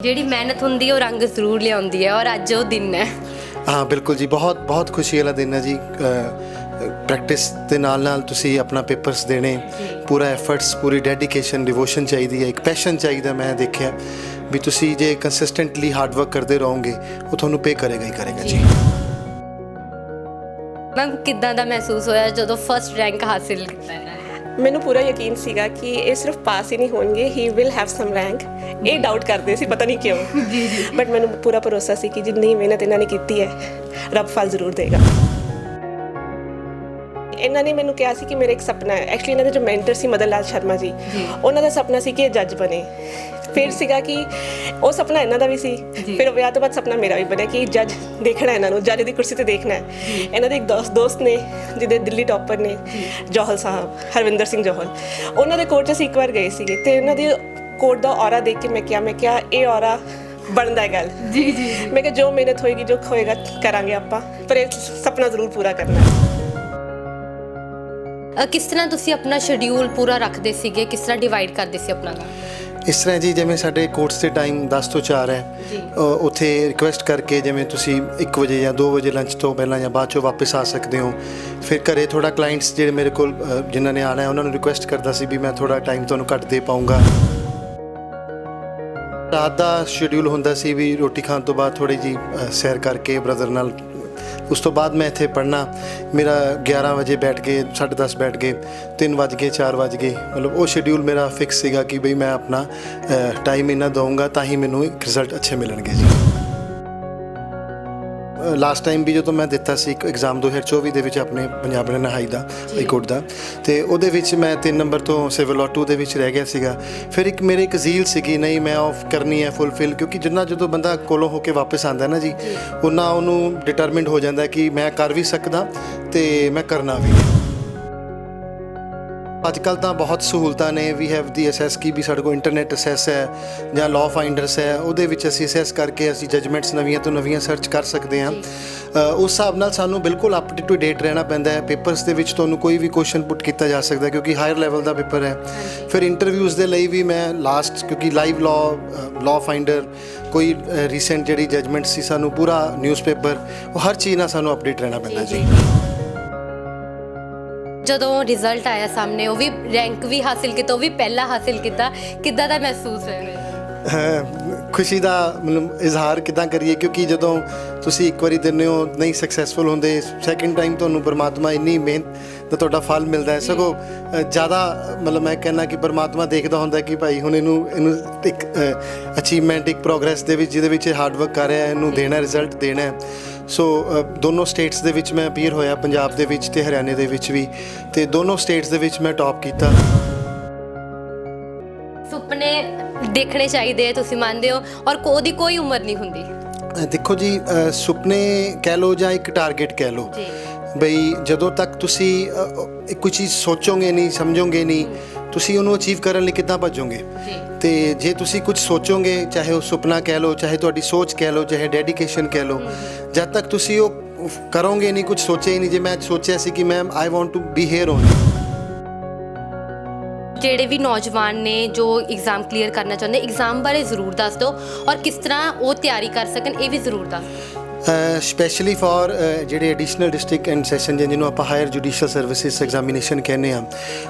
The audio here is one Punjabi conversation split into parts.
ਜਿਹੜੀ ਮਿਹਨਤ ਹੁੰਦੀ ਹੈ ਉਹ ਰੰਗ ਜ਼ਰੂਰ ਲਿਆਉਂਦੀ ਹੈ ਔਰ ਅੱਜ ਉਹ ਦਿਨ ਹੈ। ਹਾਂ ਬਿਲਕੁਲ ਜੀ ਬਹੁਤ ਬਹੁਤ ਖੁਸ਼ੀ ਵਾਲਾ ਦਿਨ ਹੈ ਜੀ। ਪ੍ਰੈਕਟਿਸ ਦੇ ਨਾਲ ਨਾਲ ਤੁਸੀਂ ਆਪਣਾ ਪੇਪਰਸ ਦੇਣੇ ਪੂਰਾ ਐਫਰਟਸ ਪੂਰੀ ਡੈਡੀਕੇਸ਼ਨ ਡਿਵੋਸ਼ਨ ਚਾਹੀਦੀ ਹੈ ਇੱਕ ਪੈਸ਼ਨ ਚਾਹੀਦਾ ਮੈਂ ਦੇਖਿਆ ਵੀ ਤੁਸੀਂ ਜੇ ਕੰਸਿਸਟੈਂਟਲੀ ਹਾਰਡ ਵਰਕ ਕਰਦੇ ਰਹੋਗੇ ਉਹ ਤੁਹਾਨੂੰ ਪੇ ਕਰੇਗਾ ਹੀ ਕਰੇਗਾ ਜੀ। ਮੈਮ ਕਿੱਦਾਂ ਦਾ ਮਹਿਸੂਸ ਹੋਇਆ ਜਦੋਂ ਫਰਸਟ ਰੈਂਕ ਹਾਸਿਲ ਕੀਤਾ ਮੈਨੂੰ ਪੂਰਾ ਯਕੀਨ ਸੀਗਾ ਕਿ ਇਹ ਸਿਰਫ ਪਾਸ ਹੀ ਨਹੀਂ ਹੋਣਗੇ he will have some rank ਇਹ ਡਾਊਟ ਕਰਦੇ ਸੀ ਪਤਾ ਨਹੀਂ ਕਿਉਂ। ਜੀ ਜੀ। ਬਟ ਮੈਨੂੰ ਪੂਰਾ ਭਰੋਸਾ ਸੀ ਕਿ ਜਿੰਨੀ ਮਿਹਨਤ ਇਹਨਾਂ ਨੇ ਕੀਤੀ ਹੈ ਰੱਬ ਫਲ ਜ਼ਰੂਰ ਦੇਗਾ। ਇਹਨਾਂ ਨੇ ਮੈਨੂੰ ਕਿਹਾ ਸੀ ਕਿ ਮੇਰਾ ਇੱਕ ਸੁਪਨਾ ਹੈ। ਐਕਚੁਅਲੀ ਇਹਨਾਂ ਦੇ ਜੋ ਮੈਂਟਰ ਸੀ ਮਦਨ ਲਾਲ ਸ਼ਰਮਾ ਜੀ ਉਹਨਾਂ ਦਾ ਸੁਪਨਾ ਸੀ ਕਿ ਇਹ ਜੱਜ ਬਣੇ। ਫਿਰ ਸੀਗਾ ਕਿ ਉਹ ਸੁਪਨਾ ਇਹਨਾਂ ਦਾ ਵੀ ਸੀ। ਫਿਰ ਵਿਆਹ ਤੋਂ ਬਾਅਦ ਸੁਪਨਾ ਮੇਰਾ ਵੀ ਬਣਿਆ ਕਿ ਜੱਜ ਦੇਖਣਾ ਇਹਨਾਂ ਨੂੰ ਜੱਜ ਦੀ ਕੁਰਸੀ ਤੇ ਦੇਖਣਾ ਹੈ। ਇਹਨਾਂ ਦੇ ਇੱਕ ਦੋਸਤ ਦੋਸਤ ਨੇ ਜਿਹਦੇ ਦਿੱਲੀ ਟੌਪਰ ਨੇ ਜੋਹਲ ਸਾਹਿਬ ਹਰਵਿੰਦਰ ਸਿੰਘ ਜੋਹਲ। ਉਹਨਾਂ ਦੇ ਕੋਰਟ 'ਚ ਅਸੀਂ ਇੱਕ ਵਾਰ ਗਏ ਸੀਗੇ ਤੇ ਉਹਨਾਂ ਦੀ ਕੋਰਟ ਦਾ ਔਰਾ ਦੇਖ ਕੇ ਮੈਂ ਕਿਹਾ ਮੈਂ ਕਿਹਾ ਇਹ ਔਰਾ ਬਣਦਾ ਹੈ ਗੱਲ। ਜੀ ਜੀ ਮੈਂ ਕਿਹਾ ਜੋ ਮਿਹਨਤ ਹੋਏਗੀ ਜੋ ਹੋਏਗਾ ਕਰਾਂਗੇ ਆਪਾਂ। ਪਰ ਇਹ ਸੁਪਨਾ ਜ਼ਰੂਰ ਪੂਰਾ ਕਰਨਾ ਹੈ। ਕਿਸ ਤਰ੍ਹਾਂ ਤੁਸੀਂ ਆਪਣਾ ਸ਼ਡਿਊਲ ਪੂਰਾ ਰੱਖਦੇ ਸੀਗੇ? ਕਿਸ ਤਰ੍ਹਾਂ ਡਿਵਾਈਡ ਕਰਦੇ ਸੀ ਆਪਣਾ ਇਸ ਤਰ੍ਹਾਂ ਜੀ ਜਿਵੇਂ ਸਾਡੇ ਕੋਰਸ ਦੇ ਟਾਈਮ 10 ਤੋਂ 4 ਹੈ ਅ, ਉੱਥੇ ਰਿਕੁਐਸਟ ਕਰਕੇ ਜਿਵੇਂ ਤੁਸੀਂ 1 ਵਜੇ ਜਾਂ 2 ਵਜੇ ਲੰਚ ਤੋਂ ਪਹਿਲਾਂ ਜਾਂ ਬਾਅਦ ਚੋਂ ਵਾਪਸ ਆ ਸਕਦੇ ਹੋ। ਫਿਰ ਘਰੇ ਥੋੜਾ ਕਲਾਇੰਟਸ ਜਿਹੜੇ ਮੇਰੇ ਕੋਲ ਅ, ਜਿਨ੍ਹਾਂ ਨੇ ਆਣਾ ਹੈ ਉਹਨਾਂ ਨੂੰ ਰਿਕੁਐਸਟ ਕਰਦਾ ਸੀ ਵੀ ਮੈਂ ਥੋੜਾ ਟਾਈਮ ਤੁਹਾਨੂੰ ਘੱਟ ਦੇ ਪਾਉਂਗਾ ਰਾਤ ਦਾ ਸ਼ਡਿਊਲ ਹੁੰਦਾ ਸੀ ਵੀ ਰੋਟੀ ਖਾਣ ਤੋਂ ਬਾਅਦ ਥੋੜੀ ਜੀ ਅ, ਸੈਰ ਕਰਕੇ ਬ੍ਰਦਰ ਨਾਲ ਉਸ ਤੋਂ ਬਾਅਦ ਮੈਂ ਇੱਥੇ ਪੜ੍ਹਨਾ, ਮੇਰਾ 11 ਵਜੇ ਬੈਠ ਕੇ 10:30 ਬੈਠ ਕੇ 3 ਵਜ ਗਏ 4 ਵਜ ਗਏ, ਮਤਲਬ ਉਹ ਸ਼ਡਿਊਲ ਮੇਰਾ ਫਿਕਸ ਸੀਗਾ ਕਿ ਬਈ ਮੈਂ ਆਪਣਾ ਟਾਈਮ ਇਹਨਾਂ ਦਊਂਗਾ ਤਾਂ ਹੀ ਮੈਨੂੰ ਰਿਜ਼ਲਟ ਅੱਛੇ ਮਿਲਣਗੇ ਜੀ। ਲਾਸਟ ਟਾਈਮ ਵੀ ਜਦੋਂ ਮੈਂ ਦਿੱਤਾ ਸੀ ਇੱਕ ਐਗਜ਼ਾਮ 2024 ਦੇ ਵਿੱਚ ਆਪਣੇ ਪੰਜਾਬ ਰਣਾ ਹਾਈ ਦਾ ਹਾਈ ਕੋਰਟ ਦਾ ਤੇ ਉਹਦੇ ਵਿੱਚ ਮੈਂ 3 ਨੰਬਰ ਤੋਂ ਸਿਵਲ 2 ਦੇ ਵਿੱਚ ਰਹਿ ਗਿਆ ਸੀਗਾ। ਫਿਰ ਇੱਕ ਮੇਰੇ ਇੱਕ ਜ਼ੀਲ ਸੀਗੀ ਨਹੀਂ ਮੈਂ ਆਫ ਕਰਨੀ ਹੈ ਫੁੱਲਫਿਲ ਕਿਉਂਕਿ ਜਿੰਨਾ ਜਦੋਂ ਬੰਦਾ ਕੋਲੋਂ ਹੋ ਕੇ ਵਾਪਸ ਆਂਦਾ ਨਾ ਜੀ ਉਹਨਾਂ ਉਹਨੂੰ ਡਿਟਰਮਿਨਡ ਹੋ ਜਾਂਦਾ ਕਿ ਮੈਂ ਕਰ ਵੀ ਸਕਦਾ ਤੇ ਮੈਂ ਕਰਨਾ ਵੀ। ਹੈ ਅੱਜ ਕੱਲ ਤਾਂ ਬਹੁਤ ਸਹੂਲਤਾਂ ਨੇ ਵੀ ਹੈਵ ਦੀ ਅਸੈਸ ਕੀ ਵੀ ਸਾਡੇ ਕੋਲ ਇੰਟਰਨੈਟ ਅਸੈਸ ਹੈ ਜਾਂ ਲਾਅ ਫਾਈਂਡਰਸ ਹੈ ਉਹਦੇ ਵਿੱਚ ਅਸੀਂ ਅਸੈਸ ਕਰਕੇ ਅਸੀਂ ਜਜਮੈਂਟਸ ਨਵੀਆਂ ਤੋਂ ਨਵੀਆਂ ਸਰਚ ਕਰ ਸਕਦੇ ਹਾਂ। ਉਸ ਹਿਸਾਬ ਨਾਲ ਸਾਨੂੰ ਬਿਲਕੁਲ ਅਪ ਟੂ ਡੇਟ ਰਹਿਣਾ ਪੈਂਦਾ ਹੈ। ਪੇਪਰਸ ਦੇ ਵਿੱਚ ਤੁਹਾਨੂੰ ਕੋਈ ਵੀ ਕੁਐਸਚਨ ਪੁੱਟ ਕੀਤਾ ਜਾ ਸਕਦਾ ਕਿਉਂਕਿ ਹਾਇਰ ਲੈਵਲ ਦਾ ਪੇਪਰ ਹੈ। ਫਿਰ ਇੰਟਰਵਿਊਜ਼ ਦੇ ਲਈ ਵੀ ਮੈਂ ਲਾਸਟ ਕਿਉਂਕਿ ਲਾਈਵ ਲਾਅ ਲਾਅ ਫਾਈਂਡਰ ਕੋਈ ਰੀਸੈਂਟ ਜਿਹੜੀ ਜਜਮੈਂਟ ਸੀ ਸਾਨੂੰ ਪੂਰਾ ਨਿਊਜ਼ਪੇਪਰ ਉਹ ਹਰ ਚੀਜ਼ ਨਾਲ ਸਾਨੂੰ ਅਪਡੇਟ ਰਹਿਣਾ ਪੈਂਦਾ ਜੀ ਜਦੋਂ ਰਿਜ਼ਲਟ ਆਇਆ ਸਾਹਮਣੇ ਉਹ ਵੀ ਰੈਂਕ ਵੀ ਹਾਸਿਲ ਕੀਤਾ ਉਹ ਵੀ ਪਹਿਲਾ ਹਾਸਿਲ ਕੀਤਾ। ਕਿੱਦਾਂ ਦਾ ਮਹਿਸੂਸ ਹੋਇਆ ਖੁਸ਼ੀ ਦਾ ਮਤਲਬ ਇਜ਼ਹਾਰ ਕਿਦਾਂ ਕਰੀਏ? ਕਿਉਂਕਿ ਜਦੋਂ ਤੁਸੀਂ ਇੱਕ ਵਾਰੀ ਦਿੰਦੇ ਹੋ ਨਹੀਂ ਸਕਸੈਸਫੁਲ ਹੁੰਦੇ ਸੈਕਿੰਡ ਟਾਈਮ ਤੁਹਾਨੂੰ ਪਰਮਾਤਮਾ ਇੰਨੀ ਮਿਹਨਤ ਦਾ ਤੁਹਾਡਾ ਫਲ ਮਿਲਦਾ ਹੈ। ਸਗੋਂ ਜ਼ਿਆਦਾ ਮਤਲਬ ਮੈਂ ਕਹਿੰਦਾ ਕਿ ਪਰਮਾਤਮਾ ਦੇਖਦਾ ਹੁੰਦਾ ਕਿ ਭਾਈ ਹੁਣ ਇਹਨੂੰ ਇਹਨੂੰ ਇੱਕ ਅਚੀਵਮੈਂਟ ਇੱਕ ਪ੍ਰੋਗਰੈਸ ਦੇ ਵਿੱਚ ਜਿਹਦੇ ਵਿੱਚ ਹਾਰਡ ਵਰਕ ਕਰ ਰਿਹਾ ਹੈ, ਇਹਨੂੰ ਦੇਣਾ ਰਿਜ਼ਲਟ ਦੇਣਾ ਹੈ। ਸੋ ਦੋਨੋਂ ਸਟੇਟਸ ਦੇ ਵਿੱਚ ਮੈਂ ਅਪੀਅਰ ਹੋਇਆ ਪੰਜਾਬ ਦੇ ਵਿੱਚ ਤੇ ਹਰਿਆਣੇ ਦੇ ਵਿੱਚ ਵੀ। ਤੇ ਦੋਨੋਂ ਸਟੇਟਸ ਦੇ ਵਿੱਚ ਮੈਂ ਟੌਪ ਕੀਤਾ। ਸੁਪਨੇ ਦੇਖਣੇ ਚਾਹੀਦੇ ਆ, ਤੁਸੀਂ ਮੰਨਦੇ ਹੋ? ਔਰ ਕੋਦੀ ਕੋਈ ਉਮਰ ਨਹੀਂ ਹੁੰਦੀ। ਦੇਖੋ ਜੀ ਸੁਪਨੇ ਕਹਿ ਲਓ ਜਾਂ ਇੱਕ ਟਾਰਗੇਟ ਕਹਿ ਲਓ। ਜੀ। ਬਈ ਜਦੋਂ ਤੱਕ ਤੁਸੀਂ ਕੋਈ ਚੀਜ਼ ਸੋਚੋਗੇ ਨਹੀਂ ਸਮਝੋਗੇ ਨਹੀਂ ਤੁਸੀਂ ਉਹਨੂੰ ਅਚੀਵ ਕਰਨ ਲਈ ਕਿੱਦਾਂ ਭੱਜੋਗੇ? ਜੀ। ਤੇ ਜੇ ਤੁਸੀਂ ਕੁਝ ਸੋਚੋਗੇ, ਚਾਹੇ ਉਹ ਸੁਪਨਾ ਕਹਿ ਲਓ, ਚਾਹੇ ਤੁਹਾਡੀ ਸੋਚ ਕਹਿ ਲਓ, ਚਾਹੇ ਡੈਡੀਕੇਸ਼ਨ ਕਹਿ ਲਓ, ਜਦ ਤੱਕ ਤੁਸੀਂ ਉਹ ਕਰੋਗੇ ਨਹੀਂ, ਕੁਝ ਸੋਚਿਆ ਹੀ ਨਹੀਂ। ਜੇ ਮੈਂ ਅੱਜ ਸੋਚਿਆ ਸੀ ਕਿ ma'am I want to be here only ਜਿਹੜੇ ਵੀ ਨੌਜਵਾਨ ਨੇ ਜੋ ਐਗਜ਼ਾਮ ਕਲੀਅਰ ਕਰਨਾ ਚਾਹੁੰਦੇ ਐਗਜ਼ਾਮ ਬਾਰੇ ਜ਼ਰੂਰ ਦੱਸ ਦਿਓ। ਔਰ ਕਿਸ ਤਰ੍ਹਾਂ ਉਹ ਤਿਆਰੀ ਕਰ ਸਕਣ, ਇਹ ਵੀ ਜ਼ਰੂਰ ਦੱਸ ਦਿਓ। ਸਪੈਸ਼ਲੀ ਫਾਰ ਜਿਹੜੇ ਐਡੀਸ਼ਨਲ ਡਿਸਟ੍ਰਿਕਟ ਐਂਡ ਸੈਸ਼ਨ ਜਿਹਨੂੰ ਆਪਾਂ ਹਾਇਰ ਜੁਡੀਸ਼ੀਅਲ ਸਰਵਿਸਿਜ਼ ਐਗਜ਼ਾਮੀਨੇਸ਼ਨ ਕਹਿੰਦੇ ਆ